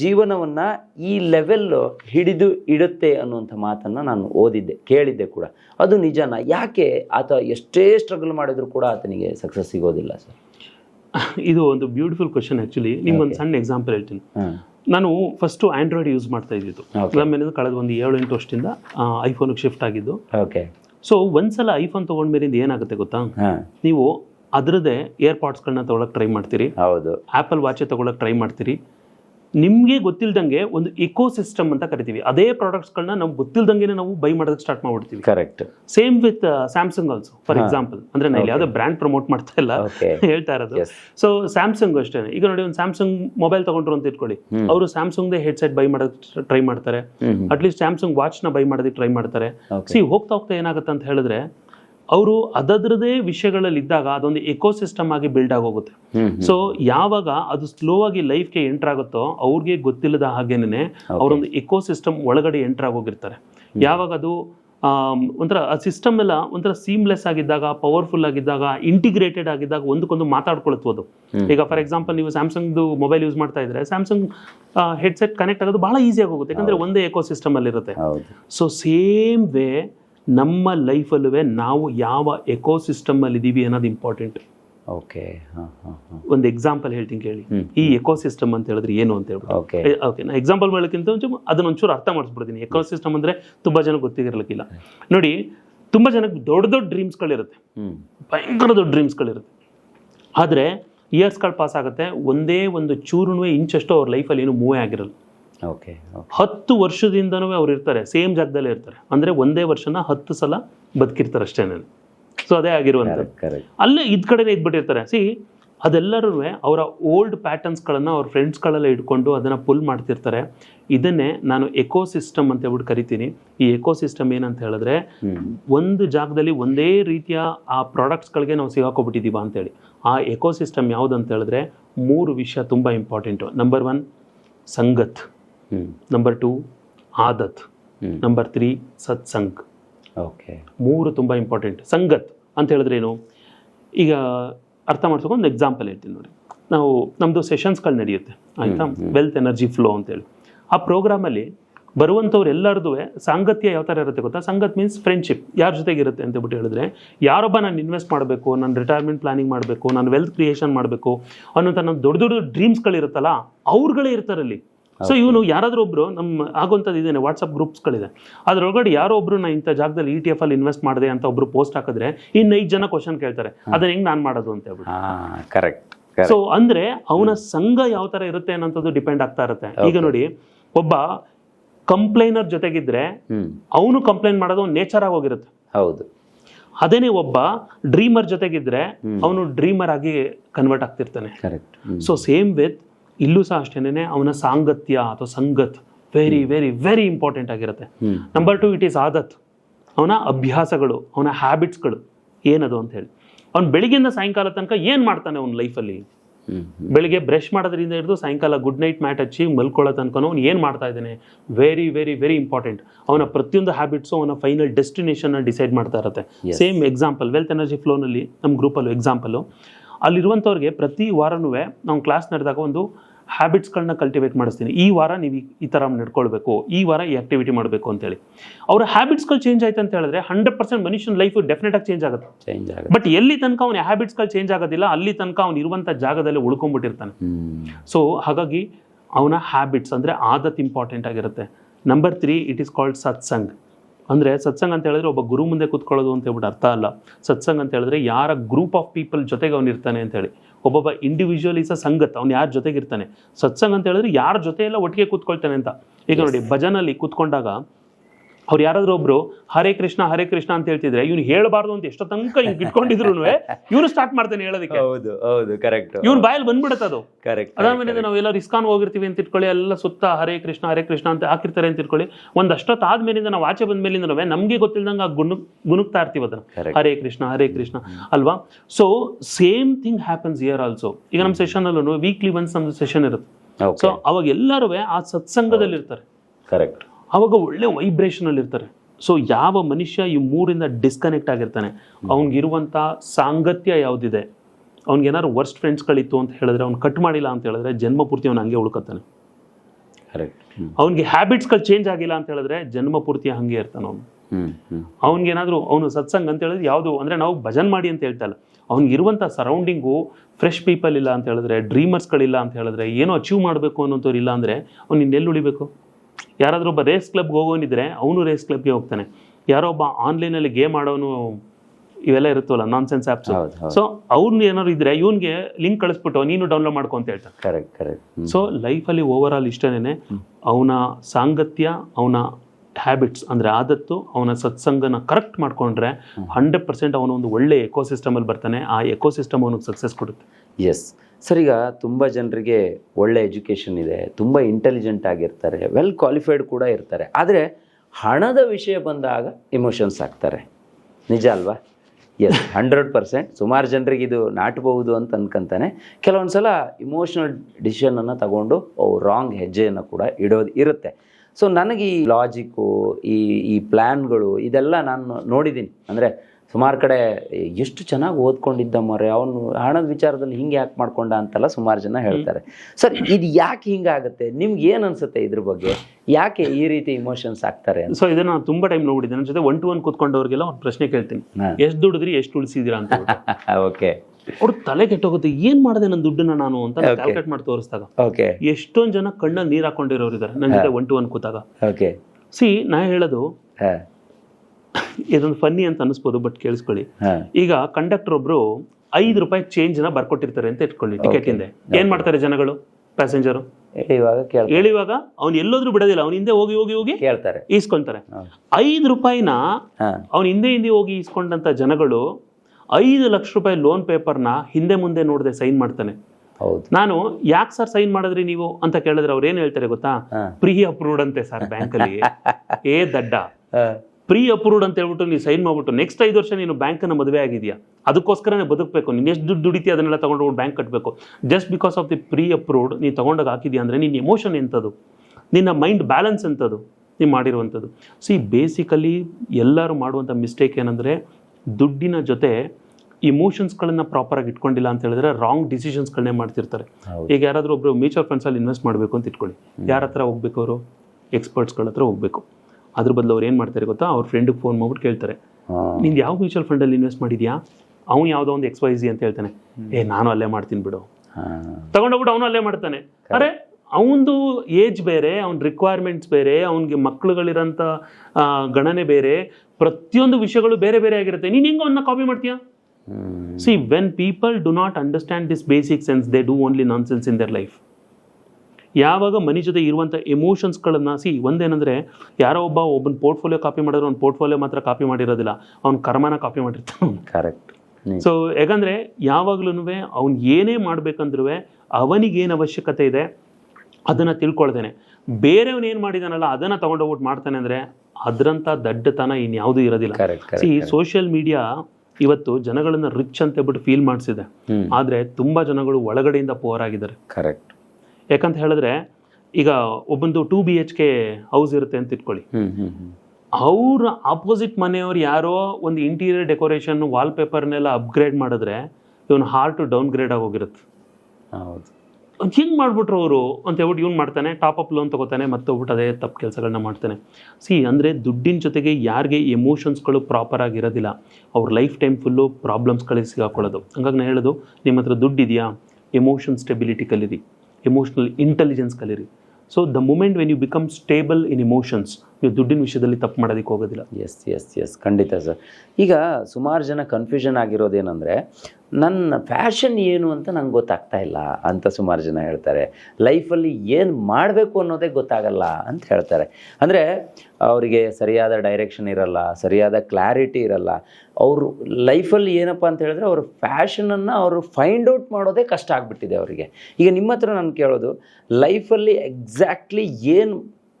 Speaker 1: ಜೀವನವನ್ನು ಈ ಲೆವೆಲ್ ಹಿಡಿದು ಇಡುತ್ತೆ ಅನ್ನುವಂಥ ಮಾತನ್ನು ನಾನು ಓದಿದ್ದೆ ಕೇಳಿದ್ದೆ ಕೂಡ. ಅದು ನಿಜನಾ? ಯಾಕೆ ಆತ ಎಷ್ಟೇ ಸ್ಟ್ರಗಲ್ ಮಾಡಿದರೂ ಕೂಡ ಆತನಿಗೆ ಸಕ್ಸಸ್ ಸಿಗೋದಿಲ್ಲ ಸರ್?
Speaker 2: ಇದು ಒಂದು ಬ್ಯೂಟಿಫುಲ್ ಕ್ವಶನ್ ಆ್ಯಕ್ಚುಲಿ ನಿಮ್ಗೊಂದು ಸಣ್ಣ ಎಕ್ಸಾಂಪಲ್ ಹೇಳ್ತೀನಿ. ನಾನು ಫಸ್ಟು ಆಂಡ್ರಾಯ್ಡ್ ಯೂಸ್ ಮಾಡ್ತಾ ಇದ್ದಿದ್ದು. ಆಮೇಲೆ ಕಳೆದ ಒಂದು ಏಳು ಎಂಟು ವರ್ಷದಿಂದ ಐಫೋನಿಗೆ ಶಿಫ್ಟ್ ಆಗಿದ್ದು.
Speaker 1: ಓಕೆ
Speaker 2: ಸೊ ಒಂದ್ಸಲ ಐಫೋನ್ ತೊಗೊಂಡ್ಮೇಲಿಂದ ಏನಾಗುತ್ತೆ ಗೊತ್ತಾ?
Speaker 1: ನೀವು
Speaker 2: ನೀವು ಅದರದೇ ಏರ್ಪಾಡ್ಸ್ಗಳನ್ನ ತೊಗೊಳಕ್ಕೆ ಟ್ರೈ ಮಾಡ್ತೀರಿ.
Speaker 1: ಹೌದು.
Speaker 2: ಆ್ಯಪಲ್ ವಾಚೇ ತೊಗೊಳಕ್ಕೆ ಟ್ರೈ ಮಾಡ್ತೀರಿ. ನಿಮಗೆ ಗೊತ್ತಿಲ್ದಂಗೆ ಒಂದು ಇಕೋ ಸಿಸ್ಟಮ್ ಅಂತ ಕರಿತೀವಿ. ಅದೇ ಪ್ರಾಡಕ್ಟ್ಸ್ಗಳನ್ನ ನಾವು ಗೊತ್ತಿಲ್ದಂಗೆ ನಾವು ಬೈ ಮಾಡೋದಕ್ಕೆ start ಮಾಡ್ಬಿಡ್ತೀವಿ.
Speaker 1: Correct
Speaker 2: same with Samsung also for example ಅಂದ್ರೆ ನಾನು ಯಾವುದೇ ಬ್ರ್ಯಾಂಡ್ ಪ್ರಮೋಟ್ ಮಾಡ್ತಾ ಇಲ್ಲ ಹೇಳ್ತಾ ಇರೋದು. ಸೊ ಸ್ಯಾಮ್ಸಂಗ್ ಅಷ್ಟೇ. ಈಗ ನೋಡಿ ಒಂದು ಸ್ಯಾಮ್ಸಂಗ್ ಮೊಬೈಲ್ ತಗೊಂಡ್ರು ಅಂತ ಇಟ್ಕೊಳ್ಳಿ. ಅವರು ಸ್ಯಾಮ್ಸಂಗ್ ಹೆಡ್ ಸೆಟ್ ಬೈ ಮಾಡೋದಕ್ಕೆ ಟ್ರೈ ಮಾಡ್ತಾರೆ
Speaker 1: ಅಟ್
Speaker 2: ಅಟ್ಲೀಸ್ಟ್ ಸ್ಯಾಮ್ಸಂಗ್ ವಾಚ್ನ ಬೈ ಮಾಡೋದಕ್ಕೆ ಟ್ರೈ ಮಾಡ್ತಾರೆ. ಸಿ ಹೋಗ್ತಾ ಹೋಗ್ತಾ ಏನಾಗುತ್ತೆ ಅಂತ ಹೇಳಿದ್ರೆ ಅವರು ಅದರದೇ ವಿಷಯಗಳಲ್ಲಿ ಇದ್ದಾಗ ಅದೊಂದು ಎಕೋ ಸಿಸ್ಟಮ್ ಆಗಿ ಬಿಲ್ಡ್ ಆಗೋಗುತ್ತೆ. ಸೊ ಯಾವಾಗ ಅದು ಸ್ಲೋ ಆಗಿ ಲೈಫ್ಗೆ ಎಂಟರ್ ಆಗುತ್ತೋ ಅವ್ರಿಗೆ ಗೊತ್ತಿಲ್ಲದ ಹಾಗೇನೆ ಅವರೊಂದು ಎಕೋ ಸಿಸ್ಟಮ್ ಒಳಗಡೆ ಎಂಟರ್ ಆಗೋಗಿರ್ತಾರೆ. ಯಾವಾಗ ಅದು ಒಂಥರ ಆ ಸಿಸ್ಟಮ್ ಎಲ್ಲ ಒಂಥರ ಸೀಮ್ಲೆಸ್ ಆಗಿದ್ದಾಗ ಪವರ್ಫುಲ್ ಆಗಿದ್ದಾಗ ಇಂಟಿಗ್ರೇಟೆಡ್ ಆಗಿದ್ದಾಗ ಒಂದಕ್ಕೊಂದು ಮಾತಾಡ್ಕೊಳ್ತೋದು ಈಗ ಫಾರ್ ಎಕ್ಸಾಂಪಲ್ ನೀವು ಸ್ಯಾಮ್ಸಂಗ್ದು ಮೊಬೈಲ್ ಯೂಸ್ ಮಾಡ್ತಾ ಇದ್ರೆ ಸ್ಯಾಮ್ಸಂಗ್ ಹೆಡ್ಸೆಟ್ ಕನೆಕ್ಟ್ ಆಗೋದು ಬಹಳ ಈಸಿ ಆಗೋಗುತ್ತೆ. ಯಾಕಂದ್ರೆ ಒಂದೇ ಎಕೋ ಸಿಸ್ಟಮ್ ಅಲ್ಲಿ ಇರುತ್ತೆ
Speaker 1: ಹೌದು.
Speaker 2: ಸೊ ಸೇಮ್ ವೇ ನಮ್ಮ ಲೈಫಲ್ಲೂ ನಾವು ಯಾವ ಎಕೋಸಿಸ್ಟಮಲ್ಲಿ ಇದ್ದೀವಿ ಅನ್ನೋದು ಇಂಪಾರ್ಟೆಂಟ್
Speaker 1: ಓಕೆ ಹಾಂ ಹಾಂ ಹಾಂ.
Speaker 2: ಒಂದು ಎಕ್ಸಾಂಪಲ್ ಹೇಳ್ತೀನಿ ಕೇಳಿ. ಈ ಎಕೋಸಿಸ್ಟಮ್ ಅಂತ ಹೇಳಿದ್ರೆ ಏನು ಅಂತ ಹೇಳ್ಬಿಟ್ಟು.
Speaker 1: ಓಕೆ
Speaker 2: ನಾ ಎಕ್ಸಾಂಪಲ್ ಮಾಡೋಕ್ಕಿಂತ ಒಂಚೂರು ಅದನ್ನ ಒಂಚೂರು ಅರ್ಥ ಮಾಡಿಸ್ಬಿಡ್ತೀನಿ. ಎಕೋಸಿಸ್ಟಮ್ ಅಂದರೆ ತುಂಬ ಜನ ಗೊತ್ತಿರಲಿಕ್ಕಿಲ್ಲ ನೋಡಿ ತುಂಬ ಜನಕ್ಕೆ ದೊಡ್ಡ ದೊಡ್ಡ ಡ್ರೀಮ್ಸ್ಗಳಿರುತ್ತೆ ಭಯಂಕರ ದೊಡ್ಡ ಡ್ರೀಮ್ಸ್ಗಳಿರುತ್ತೆ ಆದರೆ ಇಯರ್ಸ್ಗಳು ಪಾಸ್ ಆಗುತ್ತೆ ಒಂದೇ ಒಂದು ಚೂರುನೂ ಇಂಚಷ್ಟು ಅವ್ರ ಲೈಫಲ್ಲಿ ಏನು ಮೂವೇ ಆಗಿರಲ್ಲ.
Speaker 1: ಓಕೆ
Speaker 2: ಹತ್ತು ವರ್ಷದಿಂದನೂ ಅವ್ರು ಇರ್ತಾರೆ ಸೇಮ್ ಜಾಗದಲ್ಲೇ ಇರ್ತಾರೆ. ಅಂದರೆ ಒಂದೇ ವರ್ಷನ ಹತ್ತು ಸಲ ಬದುಕಿರ್ತಾರೆ ಅಷ್ಟೇ ಸೊ ಅದೇ ಆಗಿರುವಂಥದ್ದು. ಅಲ್ಲೇ ಇದ್ ಕಡೆನೇ ಇದ್ಬಿಟ್ಟಿರ್ತಾರೆ. ಸಿ ಅದೆಲ್ಲರೂ ಅವರ ಓಲ್ಡ್ ಪ್ಯಾಟರ್ನ್ಸ್ಗಳನ್ನು ಅವ್ರ ಫ್ರೆಂಡ್ಸ್ಗಳೆಲ್ಲ ಇಟ್ಕೊಂಡು ಅದನ್ನು ಪುಲ್ ಮಾಡ್ತಿರ್ತಾರೆ. ಇದನ್ನೇ ನಾನು ಎಕೋ ಸಿಸ್ಟಮ್ ಅಂತ ಹೇಳ್ಬಿಟ್ಟು ಕರಿತೀನಿ. ಈ ಎಕೋಸಿಸ್ಟಮ್ ಏನಂತ ಹೇಳಿದ್ರೆ ಒಂದು ಜಾಗದಲ್ಲಿ ಒಂದೇ ರೀತಿಯ ಆ ಪ್ರಾಡಕ್ಟ್ಸ್ಗಳಿಗೆ ನಾವು ಸಿಗಾಕೊಬಿಟ್ಟಿದ್ದೀವ ಅಂತೇಳಿ ಆ ಎಕೋಸಿಸ್ಟಮ್ ಯಾವುದು ಅಂತ ಹೇಳಿದ್ರೆ ಮೂರು ವಿಷಯ ತುಂಬ ಇಂಪಾರ್ಟೆಂಟು ನಂಬರ್ ಒನ್ ಸಂಗತ್. ನಂಬರ್ ಟು ಆದತ್ ನಂಬರ್ ತ್ರೀ ಸತ್ಸಂಗ್
Speaker 1: ಓಕೆ
Speaker 2: ಮೂರು ತುಂಬ ಇಂಪಾರ್ಟೆಂಟ್ ಸಂಗತ್ ಅಂತ ಹೇಳಿದ್ರೆ ಏನು? ಈಗ ಅರ್ಥ ಮಾಡ್ಸೋಕೆ ಒಂದು ಎಕ್ಸಾಂಪಲ್ ಹೇಳ್ತೀನಿ ನೋಡಿ. ನಾವು ನಮ್ಮದು ಸೆಷನ್ಸ್ಗಳು ನಡೆಯುತ್ತೆ. ಆಯಿತಾ? ವೆಲ್ತ್ ಎನರ್ಜಿ ಫ್ಲೋ ಅಂತೇಳಿ ಆ ಪ್ರೋಗ್ರಾಮಲ್ಲಿ ಬರುವಂಥವ್ರು ಎಲ್ಲರದು ಸಾಂಗತ್ಯ ಯಾವ ಥರ ಇರುತ್ತೆ ಗೊತ್ತಾ? ಸಂಗತ್ ಮೀನ್ಸ್ ಫ್ರೆಂಡ್ಶಿಪ್ ಯಾರ ಜೊತೆಗೆ ಇರುತ್ತೆ ಅಂತ ಬಿಟ್ಟು ಹೇಳಿದ್ರೆ ಯಾರೊಬ್ಬ ನಾನು ಇನ್ವೆಸ್ಟ್ ಮಾಡಬೇಕು ನಾನು ರಿಟೈರ್ಮೆಂಟ್ ಪ್ಲಾನಿಂಗ್ ಮಾಡಬೇಕು ನಾನು ವೆಲ್ತ್ ಕ್ರಿಯೇಷನ್ ಮಾಡಬೇಕು ಅನ್ನೋಂಥ ನಮ್ಮ ದೊಡ್ಡ ದೊಡ್ಡ ಡ್ರೀಮ್ಸ್ಗಳಿರುತ್ತಲ್ಲ ಅವ್ರುಗಳೇ ಇರ್ತಾರಲ್ಲಿ ಸೊ ಇವನು ಯಾರಾದ್ರೂ ಒಬ್ರು ನಮ್ಮ ಆಗುವಂಥದ್ದು ಇದೇನೆ ವಾಟ್ಸಪ್ ಗ್ರೂಪ್ಸ್ಗಳಿದೆ. ಅದ್ರೊಳಗಡೆ ಯಾರೋ ಒಬ್ರು ನಾ ಇಂಥ ಜಾಗದಲ್ಲಿ ಇ ಟಿ ಎಫ್ ಅಲ್ಲಿ ಇನ್ವೆಸ್ಟ್ ಮಾಡಿದೆ ಅಂತ ಒಬ್ರು ಪೋಸ್ಟ್ ಹಾಕಿದ್ರೆ ಇನ್ನು ಐದು ಜನ ಕ್ವಶನ್ ಕೇಳ್ತಾರೆ ಅದನ್ನ ಹೆಂಗ್ ನಾನು ಮಾಡೋದು? ಅಂತ ಹೇಳ್ಬಿಟ್ಟು.
Speaker 1: ಕರೆಕ್ಟ್
Speaker 2: ಸೊ ಅಂದ್ರೆ ಅವನ ಸಂಘ ಯಾವ ತರ ಇರುತ್ತೆ ಅನ್ನೋಂಥದ್ದು ಡಿಪೆಂಡ್ ಆಗ್ತಾ ಇರುತ್ತೆ. ಈಗ ನೋಡಿ ಒಬ್ಬ ಕಂಪ್ಲೈನರ್ ಜೊತೆಗಿದ್ರೆ ಅವನು ಕಂಪ್ಲೇಂಟ್ ಮಾಡೋದು ನೇಚರ್ ಆಗಿ ಹೋಗಿರುತ್ತೆ.
Speaker 1: ಹೌದು.
Speaker 2: ಅದೇನೆ ಒಬ್ಬ ಡ್ರೀಮರ್ ಜೊತೆಗಿದ್ರೆ ಅವನು ಡ್ರೀಮರ್ ಆಗಿ ಕನ್ವರ್ಟ್ ಆಗ್ತಿರ್ತಾನೆ.
Speaker 1: ಕರೆಕ್ಟ್
Speaker 2: ಸೊ ಸೇಮ್ ವಿತ್ ಇಲ್ಲೂ ಸಹ ಅಷ್ಟೇನೆ ಅವನ ಸಾಂಗತ್ಯ ಅಥವಾ ಸಂಗತ್ ವೆರಿ ವೆರಿ ವೆರಿ ಇಂಪಾರ್ಟೆಂಟ್ ಆಗಿರುತ್ತೆ. ನಂಬರ್ ಟು ಇಟ್ ಈಸ್ ಆದತ್ ಅವನ ಅಭ್ಯಾಸಗಳು ಅವನ ಹ್ಯಾಬಿಟ್ಸ್ಗಳು ಏನದು ಅಂತ ಹೇಳಿ. ಅವ್ನು ಬೆಳಿಗ್ಗೆಯಿಂದ ಸಾಯಂಕಾಲ ತನಕ ಏನು ಮಾಡ್ತಾನೆ ಅವ್ನ ಲೈಫಲ್ಲಿ ಬೆಳಿಗ್ಗೆ ಬ್ರಷ್ ಮಾಡೋದ್ರಿಂದ ಹಿಡಿದು ಸಾಯಂಕಾಲ ಗುಡ್ ನೈಟ್ ಮ್ಯಾಟ್ ಹಚ್ಚಿ ಮಲ್ಕೊಳ್ಳೋ ತನಕ ಅವ್ನು ಏನು ಮಾಡ್ತಾ ಇದ್ದಾನೆ? ವೆರಿ ವೆರಿ ವೆರಿ ಇಂಪಾರ್ಟೆಂಟ್ ಅವನ ಪ್ರತಿಯೊಂದು ಹ್ಯಾಬಿಟ್ಸು ಅವನ ಫೈನಲ್ ಡೆಸ್ಟಿನೇಷನ್ನ ಡಿಸೈಡ್ ಮಾಡ್ತಾ ಇರುತ್ತೆ. ಸೇಮ್ ಎಕ್ಸಾಂಪಲ್ ವೆಲ್ತ್ ಎನರ್ಜಿ ಫ್ಲೋನಲ್ಲಿ ನಮ್ಮ ಗ್ರೂಪಲ್ಲೂ ಎಕ್ಸಾಂಪಲು ಅಲ್ಲಿರುವಂಥವ್ರಿಗೆ ಪ್ರತಿ ವಾರನೂ ನಾವು ಕ್ಲಾಸ್ ನಡೆದಾಗ ಒಂದು ಹ್ಯಾಬಿಟ್ಸ್ಗಳನ್ನ ಕಲ್ಟಿವೇಟ್ ಮಾಡಿಸ್ತೀನಿ. ಈ ವಾರ ನೀವು ಈ- ಥರ ನಡ್ಕೊಳ್ಬೇಕು. ಈ ವಾರ ಈ ಆ್ಯಕ್ಟಿವಿಟಿ ಮಾಡಬೇಕು ಅಂತೇಳಿ. ಅವರ ಹ್ಯಾಬಿಟ್ಸ್ಗಳು ಚೇಂಜ್ ಆಯ್ತು ಅಂತ ಹೇಳಿದ್ರೆ ಹಂಡ್ರೆಡ್ ಪರ್ಸೆಂಟ್ ಮನುಷ್ಯನ ಲೈಫ್ ಡೆಫಿನೆಟ್ ಆಗಿ ಚೇಂಜ್ ಆಗುತ್ತೆ.
Speaker 1: ಚೇಂಜ್ ಆಗುತ್ತೆ.
Speaker 2: ಬಟ್ ಎಲ್ಲಿ ತನಕ ಅವನ ಹ್ಯಾಬಿಟ್ಸ್ಗಳು ಚೇಂಜ್ ಆಗೋದಿಲ್ಲ ಅಲ್ಲಿ ತನಕ ಅವ್ನು ಇರುವಂಥ ಜಾಗದಲ್ಲಿ ಉಳ್ಕೊಂಡ್ಬಿಟ್ಟಿರ್ತಾನೆ. ಸೊ ಹಾಗಾಗಿ ಅವನ ಹ್ಯಾಬಿಟ್ಸ್ ಅಂದರೆ ಆದತ್ ಇಂಪಾರ್ಟೆಂಟ್ ಆಗಿರುತ್ತೆ. Number three it is called satsang ಅಂದರೆ ಸತ್ಸಂಗ್ ಅಂತ ಹೇಳಿದ್ರೆ ಒಬ್ಬ ಗುರು ಮುಂದೆ ಕೂತ್ಕೊಳ್ಳೋದು ಅಂತ ಹೇಳ್ಬಿಟ್ಟು ಅರ್ಥ ಅಲ್ಲ. ಸತ್ಸಂಗ್ ಅಂತ ಹೇಳಿದ್ರೆ ಯಾರ ಗ್ರೂಪ್ ಆಫ್ ಪೀಪಲ್ ಜೊತೆಗೆ ಅವ್ನು ಇರ್ತಾನೆ ಅಂತ ಹೇಳಿ. ಒಬ್ಬೊಬ್ಬ ಇಂಡಿವಿಜುವಲ್ ಇಸ್ ಅ ಸಂಗತ್, ಅವ್ನು ಯಾರ ಜೊತೆಗೆ ಇರ್ತಾನೆ ಸತ್ಸಂಗ್ ಅಂತ ಹೇಳಿದ್ರೆ ಯಾರ ಜೊತೆ ಎಲ್ಲ ಒಟ್ಟಿಗೆ ಕೂತ್ಕೊಳ್ತಾನೆ ಅಂತ. ಈಗ ನೋಡಿ, ಭಜನಲ್ಲಿ ಕೂತ್ಕೊಂಡಾಗ ಅವ್ರು ಯಾರಾದ್ರೂ ಒಬ್ರು ಹರೇ ಕೃಷ್ಣ ಹರೇ ಕೃಷ್ಣ ಅಂತ ಹೇಳ್ತಿದ್ರೆ ಇವ್ನು ಹೇಳಬಾರ್ದು ಅಂತ ಎಷ್ಟೋ ತನಕ ಹಿಂಗೆ ಇಟ್ಕೊಂಡಿದ್ರು ಇವನು ಸ್ಟಾರ್ಟ್ ಮಾಡ್ತಾನೆ ಹೇಳೋದಕ್ಕೆ.
Speaker 1: ಹೌದು ಹೌದು ಕರೆಕ್ಟ್
Speaker 2: ಇವ್ನ ಬಾಯಲ್ಲಿ ಬಂದ್ಬಿಡುತ್ತೆ ಅದು.
Speaker 1: ಕರೆಕ್ಟ್
Speaker 2: ಅದಾದ್ಮೇಲೆ ನಾವು ರಿಸ್ಕಾನ್ ಹೋಗಿರ್ತೀವಿ ಅಂತ ಇಟ್ಕೊಳ್ಳಿ ಎಲ್ಲ ಸುತ್ತ ಹರೇ ಕೃಷ್ಣ ಹರೇ ಕೃಷ್ಣ ಅಂತ ಹಾಕಿರ್ತಾರೆ ಅಂತ ಇಟ್ಕೊಳ್ಳಿ. ಒಂದಷ್ಟೊತ್ತು ಆದ್ಮೇಲಿಂದ ನಾವು ಆಚೆ ಬಂದ ಮೇಲಿಂದ ನಮಗೆ ಗೊತ್ತಿಲ್ಲದಂಗೆ ಆ ಗುಣ ಗುಣುಕ್ತಾ ಇರ್ತೀವಿ ಅದನ್ನ. ಹರೇ ಕೃಷ್ಣ ಹರೇ ಕೃಷ್ಣ. ಅಲ್ವಾ? So same thing happens here also ಈಗ ನಮ್ಮ ಸೆಷನ್ ಅಲ್ಲೂ ವೀಕ್ಲಿ ಒನ್ಸ್ ನಮ್ದು ಸೆಷನ್ ಇರುತ್ತೆ. ಸೊ ಅವಾಗ ಎಲ್ಲರೂ ಆ ಸತ್ಸಂಗದಲ್ಲಿ ಇರ್ತಾರೆ
Speaker 1: ಕರೆಕ್ಟ್
Speaker 2: ಅವಾಗ ಒಳ್ಳೆ ವೈಬ್ರೇಷನ್ ಅಲ್ಲಿ ಇರ್ತಾರೆ. ಸೊ ಯಾವ ಮನುಷ್ಯ ಈ ಮೂರಿಂದ ಡಿಸ್ಕನೆಕ್ಟ್ ಆಗಿರ್ತಾನೆ ಅವ್ನಿಗಿರುವಂಥ ಸಾಂಗತ್ಯ ಯಾವುದಿದೆ ಅವ್ನಿಗೇನಾದ್ರು ವರ್ಸ್ಟ್ ಫ್ರೆಂಡ್ಸ್ಗಳಿತ್ತು ಅಂತ ಹೇಳಿದ್ರೆ ಅವ್ನು ಕಟ್ ಮಾಡಿಲ್ಲ ಅಂತ ಹೇಳಿದ್ರೆ ಜನ್ಮ ಪೂರ್ತಿ ಅವ್ನು ಹಂಗೆ ಉಳ್ಕೊತಾನೆ. ಅವ್ನಿಗೆ ಹ್ಯಾಬಿಟ್ಸ್ಗಳು ಚೇಂಜ್ ಆಗಿಲ್ಲ ಅಂತ ಹೇಳಿದ್ರೆ ಜನ್ಮ ಪೂರ್ತಿ ಹಂಗೆ ಇರ್ತಾನೆ ಅವನು.
Speaker 1: ಏನಾದ್ರು
Speaker 2: ಅವ್ನಿಗೇನಾದ್ರೂ ಅವನು ಸತ್ಸಂಗ್ ಅಂತ ಹೇಳಿದ್ರೆ ಯಾವುದು ಅಂದರೆ ನಾವು ಭಜನ್ ಮಾಡಿ ಅಂತ ಹೇಳ್ತಾ ಇಲ್ಲ. ಅವ್ನಿಗಿರುವಂಥ ಸರೌಂಡಿಂಗು ಫ್ರೆಶ್ ಪೀಪಲ್ ಇಲ್ಲ ಅಂತ ಹೇಳಿದ್ರೆ ಡ್ರೀಮರ್ಸ್ಗಳಿಲ್ಲ ಅಂತ ಹೇಳಿದ್ರೆ ಏನೋ ಅಚೀವ್ ಮಾಡಬೇಕು ಅನ್ನೋಂಥವ್ರು ಇಲ್ಲ ಅಂದರೆ ಅವ್ನು ಇನ್ನೆಲ್ಲಿ ಉಳಿಬೇಕು? ಯಾರಾದ್ರೂ ಒಬ್ಬ ರೇಸ್ ಕ್ಲಬ್ಗೆ ಹೋಗೋನಿದ್ರೆ ಅವನು ರೇಸ್ ಕ್ಲಬ್ಗೆ ಹೋಗ್ತಾನೆ. ಯಾರೋ ಒಬ್ಬ ಆನ್ಲೈನಲ್ಲಿ ಗೇಮ್ ಆಡೋನು ಇವೆಲ್ಲ ಇರುತ್ತಲ್ಲ ನಾನ್ ಸೆನ್ಸ್ ಆ್ಯಪ್ಸ್ ಸೊ ಅವ್ರನ್ನ ಏನಾದ್ರು ಇದ್ರೆ ಇವನ್ಗೆ ಲಿಂಕ್ ಕಳಿಸ್ಬಿಟ್ಟು ನೀನು ಡೌನ್ಲೋಡ್ ಮಾಡ್ಕೊ ಅಂತ ಹೇಳ್ತಾನೆ.
Speaker 1: ಕರೆಕ್ಟ್ ಕರೆಕ್ಟ್
Speaker 2: ಸೊ ಲೈಫಲ್ಲಿ ಓವರ್ ಆಲ್ ಇಷ್ಟನೇ ಅವನ ಸಾಂಗತ್ಯ ಅವನ ಹ್ಯಾಬಿಟ್ಸ್ ಅಂದರೆ ಆದತ್ತು ಅವನ ಸತ್ಸಂಗನ ಕರೆಕ್ಟ್ ಮಾಡ್ಕೊಂಡ್ರೆ ಹಂಡ್ರೆಡ್ ಪರ್ಸೆಂಟ್ ಅವನ ಒಂದು ಒಳ್ಳೆ ಎಕೋಸಿಸ್ಟಮಲ್ಲಿ ಬರ್ತಾನೆ. ಆ ಎಕೋಸಿಸ್ಟಮ್ ಅವನಿಗೆ ಸಕ್ಸಸ್ ಕೊಡುತ್ತೆ.
Speaker 1: ಎಸ್ ಸರ್, ಈಗ ತುಂಬ ಜನರಿಗೆ ಒಳ್ಳೆ ಎಜುಕೇಷನ್ ಇದೆ, ತುಂಬ ಇಂಟೆಲಿಜೆಂಟ್ ಆಗಿರ್ತಾರೆ ವೆಲ್ ಕ್ವಾಲಿಫೈಡ್ ಕೂಡ ಇರ್ತಾರೆ. ಆದರೆ ಹಣದ ವಿಷಯ ಬಂದಾಗ ಇಮೋಷನ್ಸ್ ಆಗ್ತಾರೆ. ನಿಜ ಅಲ್ವಾ? ಎಸ್ ಹಂಡ್ರೆಡ್ ಪರ್ಸೆಂಟ್ ಸುಮಾರು ಜನರಿಗೆ ಇದು ನಾಟಬಹುದು ಅಂತ ಅನ್ಕೊಂತಾನೆ. ಕೆಲವೊಂದು ಸಲ ಇಮೋಷನಲ್ ಡಿಸಿಷನನ್ನು ತಗೊಂಡು ಅವು ರಾಂಗ್ ಹೆಜ್ಜೆಯನ್ನು ಕೂಡ ಇಡೋದು ಇರುತ್ತೆ. ಸೊ ನನಗೆ ಈ ಲಾಜಿಕ್ಕು ಈ ಈ ಪ್ಲ್ಯಾನ್ಗಳು ಇದೆಲ್ಲ ನಾನು ನೋಡಿದ್ದೀನಿ ಅಂದರೆ ಸುಮಾರು ಕಡೆ ಎಷ್ಟು ಚೆನ್ನಾಗಿ ಓದ್ಕೊಂಡಿದ್ದ ಮರೆ ಅವನು ಹಣದ ವಿಚಾರದಲ್ಲಿ ಹಿಂಗೆ ಯಾಕೆ ಮಾಡ್ಕೊಂಡ ಅಂತೆಲ್ಲ ಸುಮಾರು ಜನ ಹೇಳ್ತಾರೆ. ಸರ್ ಇದು ಯಾಕೆ ಹಿಂಗಾಗುತ್ತೆ ನಿಮ್ಗೆ ಏನು ಅನ್ಸುತ್ತೆ ಇದ್ರ ಬಗ್ಗೆ? ಯಾಕೆ ಈ ರೀತಿ ಇಮೋಷನ್ಸ್ ಆಗ್ತಾರೆ
Speaker 2: ಸೊ ಇದನ್ನ ನಾನು ತುಂಬಾ ಟೈಮ್ ನೋಡಿದ್ದೆ ನನ್ನ ಜೊತೆ ಒನ್ ಟು ಒನ್ ಕೂತ್ಕೊಂಡವ್ರಿಗೆಲ್ಲ ಒಂದು ಪ್ರಶ್ನೆ ಕೇಳ್ತೀನಿ. ಎಷ್ಟು ದುಡಿದ್ರಿ ಎಷ್ಟು ಉಳಿಸಿದೀರಾ ಅಂತ
Speaker 1: ಓಕೆ
Speaker 2: ಅವ್ರು ತಲೆ ಕೆಟ್ಟೋಗುತ್ತೆ. ಏನ್ ಮಾಡಿದೆ ನನ್ನ ದುಡ್ಡನ್ನ ನಾನು ಅಂತ. ಕ್ಯಾಲ್ಕುಲೇಟ್ ಮಾಡಿ ತೋರಿಸಿದಾಗ.
Speaker 1: ಓಕೆ
Speaker 2: ಎಷ್ಟೊಂದ್ ಜನ ಕಣ್ಣಲ್ಲಿ ನೀರ್ ಹಾಕೊಂಡಿರೋರು ಇದ್ದಾರೆ ನನ್ನ ಜೊತೆ ಒನ್ ಟು ಒನ್ ಕೂತಾಗ.
Speaker 1: ಓಕೆ
Speaker 2: ಸಿ ನಾ ಹೇಳೋದು ಇದೊಂದು ಫನ್ನಿ ಅಂತ ಅನಿಸ್ಬೋದು ಬಟ್ ಕೇಳಿಸ್ಕೊಳ್ಳಿ. ಈಗ ಕಂಡಕ್ಟರ್ ಒಬ್ರು ಐದು ರೂಪಾಯಿ ಚೇಂಜ್ನ ಬರ್ಕೊಟ್ಟಿರ್ತಾರೆ ಅಂತ ಇಟ್ಕೊಳ್ಳಿ ಟಿಕೆಟ್ ಹಿಂದೆ. ಏನ್ ಮಾಡ್ತಾರೆ ಜನಗಳು ಪ್ಯಾಸೆಂಜರ್ ಹೇಳಿವಾಗ ಅವ್ನು ಎಲ್ಲೋದ್ರೂ ಬಿಡೋದಿಲ್ಲ ಅವ್ನ ಹಿಂದೆ ಹೋಗಿ ಹೋಗಿ ಹೋಗಿ
Speaker 1: ಕೇಳ್ತಾರೆ.
Speaker 2: ಈಸ್ಕೊಂತಾರೆ. ಐದು ರೂಪಾಯಿನ ಅವ್ನ ಹಿಂದೆ ಹಿಂದೆ ಹೋಗಿ ಈಸ್ಕೊಂಡಂತ ಜನಗಳು ಐದು ಲಕ್ಷ ರೂಪಾಯಿ ಲೋನ್ ಪೇಪರ್ನ ಹಿಂದೆ ಮುಂದೆ ನೋಡದೆ ಸೈನ್ ಮಾಡ್ತಾನೆ. ನಾನು ಯಾಕೆ ಸರ್ ಸೈನ್ ಮಾಡಿದ್ರಿ ನೀವು ಅಂತ ಕೇಳಿದ್ರೆ ಅವ್ರು ಏನ್ ಹೇಳ್ತಾರೆ ಗೊತ್ತಾ? ಪ್ರೀ ಅಪ್ರೂವ್ಡ್ ಅಂತೆ ಸರ್ ಬ್ಯಾಂಕಲ್ಲಿ ಏ ದಡ್ಡ. ಪ್ರೀ ಅಪ್ರೂವ್ಡ್ ಅಂತ ಹೇಳ್ಬಿಟ್ಟು ನೀನು ಸೈನ್ ಮಾಡ್ಬಿಟ್ಟು ನೆಕ್ಸ್ಟ್ ಐದು ವರ್ಷ ನೀನು ಬ್ಯಾಂಕನ್ನು ಮದುವೆ ಆಗಿದೆಯಾ? ಅದಕ್ಕೋಸ್ಕರನೇ ಬದುಕಬೇಕು. ನೀನು ಎಷ್ಟು ದುಡ್ಡು ದುಡಿತಿ ಅದನ್ನೆಲ್ಲ ತಗೊಂಡು ಬ್ಯಾಂಕ್ ಕಟ್ಟಬೇಕು just because of the pre approved ನೀನು ತಗೊಂಡಾಗ ಹಾಕಿದ್ಯಾ ಅಂದರೆ ನಿನ್ನ ಎಮೋಷನ್ ಎಂಥದ್ದು ನಿನ್ನ ಮೈಂಡ್ ಬ್ಯಾಲೆನ್ಸ್ ಎಂಥದ್ದು ನೀವು ಮಾಡಿರುವಂಥದ್ದು ಸಿ ಬೇಸಿಕಲಿ ಎಲ್ಲರೂ ಮಾಡುವಂಥ ಮಿಸ್ಟೇಕ್ ಏನಂದರೆ ದುಡ್ಡಿನ ಜೊತೆ ಇಮೋಷನ್ಸ್ಗಳನ್ನ ಪ್ರಾಪರಾಗಿ ಇಟ್ಕೊಂಡಿಲ್ಲ ಅಂತ ಹೇಳಿದ್ರೆ ರಾಂಗ್ ಡಿಸಿಷನ್ಸ್ಗಳನ್ನೇ ಮಾಡ್ತಿರ್ತಾರೆ. ಈಗ ಯಾರಾದರೂ ಒಬ್ಬರು ಮ್ಯೂಚುವಲ್ ಫಂಡ್ಸಲ್ಲಿ ಇನ್ವೆಸ್ಟ್ ಮಾಡಬೇಕು ಅಂತ ಇಟ್ಕೊಳ್ಳಿ. ಯಾರ ಹತ್ರ ಹೋಗ್ಬೇಕು ಅವರು? ಎಕ್ಸ್ಪರ್ಟ್ಸ್ಗಳ ಹತ್ರ ಹೋಗ್ಬೇಕು. ಅದ್ರ ಬದಲು ಅವ್ರು ಏನು ಮಾಡ್ತಾರೆ ಗೊತ್ತಾ? ಅವ್ರ ಫ್ರೆಂಡಿಗೆ ಫೋನ್ ಮಾಡ್ಬಿಟ್ಟು ಕೇಳ್ತಾರೆ.
Speaker 1: ನೀನು
Speaker 2: ನಿಂದು ಯಾವ ಮ್ಯೂಚುವಲ್ ಫಂಡಲ್ಲಿ ಇನ್ವೆಸ್ಟ್ ಮಾಡಿದ್ಯಾ? ಅವ್ನು ಯಾವುದೋ ಒಂದು ಎಕ್ಸ್ ವೈ ಅಂತ ಹೇಳ್ತಾನೆ. ಏ ನಾನು ಅಲ್ಲೇ ಮಾಡ್ತೀನಿ ಬಿಡು. ತಗೊಂಡೋಗ್ಬಿಟ್ಟು ಅವನು ಅಲ್ಲೇ ಮಾಡ್ತಾನೆ. ಅರೆ ಅವನದು ಏಜ್ ಬೇರೆ ಅವ್ನ ರಿಕ್ವೈರ್ಮೆಂಟ್ಸ್ ಬೇರೆ ಅವನಿಗೆ ಮಕ್ಕಳುಗಳಿರೋಂಥ ಗಣನೆ ಬೇರೆ ಪ್ರತಿಯೊಂದು ವಿಷಯಗಳು ಬೇರೆ ಬೇರೆ ಆಗಿರುತ್ತೆ. ನೀನು ಹೆಂಗೆ ಅವನ್ನ ಕಾಪಿ ಮಾಡ್ತೀಯಾ. See when people do not understand this basic sense they do only nonsense in their life ಯಾವಾಗ ಮನಿ ಜೊತೆ ಇರುವಂಥ ಎಮೋಷನ್ಸ್ಗಳನ್ನು ಸಿ ಒಂದೇನೆಂದರೆ ಯಾರೋ ಒಬ್ಬ ಒಬ್ಬನ ಪೋರ್ಟ್ಫೋಲಿಯೋ ಕಾಪಿ ಮಾಡಿದ್ರೆ ಅವ್ನ ಪೋರ್ಟ್ಫೋಲಿಯೋ ಮಾತ್ರ ಕಾಪಿ ಮಾಡಿರೋದಿಲ್ಲ. ಅವ್ನ ಕರ್ಮನ ಕಾಪಿ ಮಾಡಿರ್ತಾನೆ.
Speaker 1: ಕರೆಕ್ಟ್
Speaker 2: ಸೊ ಯಾಕಂದರೆ ಯಾವಾಗ್ಲೂ ಅವ್ನು ಏನೇ ಮಾಡಬೇಕಂದ್ರೂ ಅವನಿಗೇನು ಅವಶ್ಯಕತೆ ಇದೆ ಅದನ್ನು ತಿಳ್ಕೊಳ್ತೇನೆ. ಬೇರೆಯವನು ಏನು ಮಾಡಿದಾನಲ್ಲ ಅದನ್ನು ತೊಗೊಂಡೋಗ್ಬಿಟ್ಟು ಮಾಡ್ತಾನೆ ಅಂದರೆ ಅದರಂಥ ದಡ್ಡತನ ಇನ್ಯಾವುದೂ ಇರೋದಿಲ್ಲ. ಸಿ ಸೋಷಿಯಲ್ ಮೀಡಿಯಾ ಇವತ್ತು ಜನಗಳನ್ನ ರಿಚ್ ಅಂತ ಹೇಳ್ಬಿಟ್ಟು ಫೀಲ್ ಮಾಡಿಸಿದೆ. ಆದರೆ ತುಂಬ ಜನಗಳು ಒಳಗಡೆಯಿಂದ ಪೋರ್ ಆಗಿದ್ದಾರೆ.
Speaker 1: ಕರೆಕ್ಟ್
Speaker 2: ಯಾಕಂತ ಹೇಳಿದ್ರೆ ಈಗ ಒಬ್ಬಂದು two B H K house ಇರುತ್ತೆ ಅಂತ ಇಟ್ಕೊಳ್ಳಿ. ಅವ್ರ ಆಪೋಸಿಟ್ ಮನೆಯವ್ರು ಯಾರೋ ಒಂದು ಇಂಟೀರಿಯರ್ ಡೆಕೋರೇಷನ್ ವಾಲ್ ಪೇಪರ್ನೆಲ್ಲ ಅಪ್ಗ್ರೇಡ್ ಮಾಡಿದ್ರೆ ಇವನು ಹಾರ್ಟ್ ಡೌನ್ ಗ್ರೇಡ್ ಆಗೋಗಿರುತ್ತೆ
Speaker 1: ಹೌದು.
Speaker 2: ಹಿಂಗೆ ಮಾಡಿಬಿಟ್ರು ಅವರು? ಅಂತ ಹೇಳ್ಬಿಟ್ಟು ಇವ್ನು ಮಾಡ್ತಾನೆ ಟಾಪ್ ಅಪ್ ಲೋನ್ ತಗೋತಾನೆ ಮತ್ತೆ ಹೋಗ್ಬಿಟ್ಟು ಅದೇ ತಪ್ಪು ಕೆಲಸಗಳನ್ನ ಮಾಡ್ತಾನೆ. ಸಿ ಅಂದರೆ ದುಡ್ಡಿನ ಜೊತೆಗೆ ಯಾರಿಗೆ ಎಮೋಷನ್ಸ್ಗಳು ಪ್ರಾಪರ್ ಆಗಿರೋದಿಲ್ಲ ಅವ್ರ ಲೈಫ್ ಟೈಮ್ ಫುಲ್ಲು ಪ್ರಾಬ್ಲಮ್ಸ್ಗಳಿಗೆ ಸಿಗಾಕೊಳ್ಳೋದು. ಹಂಗಾಗಿ ನಾನು ಹೇಳೋದು ನಿಮ್ಮ ಹತ್ರ ದುಡ್ಡಿದೆಯಾ ಎಮೋಷನ್ ಸ್ಟೆಬಿಲಿಟಿ ಕಲೀರಿ ಎಮೋಷ್ನಲ್ ಇಂಟೆಲಿಜೆನ್ಸ್ ಕಲೀರಿ so the moment when you become stable in emotions ನೀವು ದುಡ್ಡಿನ ವಿಷಯದಲ್ಲಿ ತಪ್ಪು ಮಾಡೋದಕ್ಕೆ ಹೋಗೋದಿಲ್ಲ.
Speaker 1: ಎಸ್ ಎಸ್ ಎಸ್ ಖಂಡಿತ ಸರ್. ಈಗ ಸುಮಾರು ಜನ ಕನ್ಫ್ಯೂಷನ್ ಆಗಿರೋದೇನೆಂದರೆ, ನನ್ನ ಫ್ಯಾಷನ್ ಏನು ಅಂತ ನಂಗೆ ಗೊತ್ತಾಗ್ತಾ ಇಲ್ಲ ಅಂತ ಸುಮಾರು ಜನ ಹೇಳ್ತಾರೆ. ಲೈಫಲ್ಲಿ ಏನು ಮಾಡಬೇಕು ಅನ್ನೋದೇ ಗೊತ್ತಾಗಲ್ಲ ಅಂತ ಹೇಳ್ತಾರೆ. ಅಂದರೆ ಅವರಿಗೆ ಸರಿಯಾದ ಡೈರೆಕ್ಷನ್ ಇರಲ್ಲ, ಸರಿಯಾದ ಕ್ಲಾರಿಟಿ ಇರಲ್ಲ. ಅವರು ಲೈಫಲ್ಲಿ ಏನಪ್ಪ ಅಂತ ಹೇಳಿದ್ರೆ, ಅವ್ರ ಫ್ಯಾಷನನ್ನು ಅವರು ಫೈಂಡ್ ಔಟ್ ಮಾಡೋದೇ ಕಷ್ಟ ಆಗಿಬಿಟ್ಟಿದೆ ಅವರಿಗೆ. ಈಗ ನಿಮ್ಮ ಹತ್ರ ನಾನು ಕೇಳೋದು ಲೈಫಲ್ಲಿ ಎಕ್ಸಾಕ್ಟ್ಲಿ ಏನು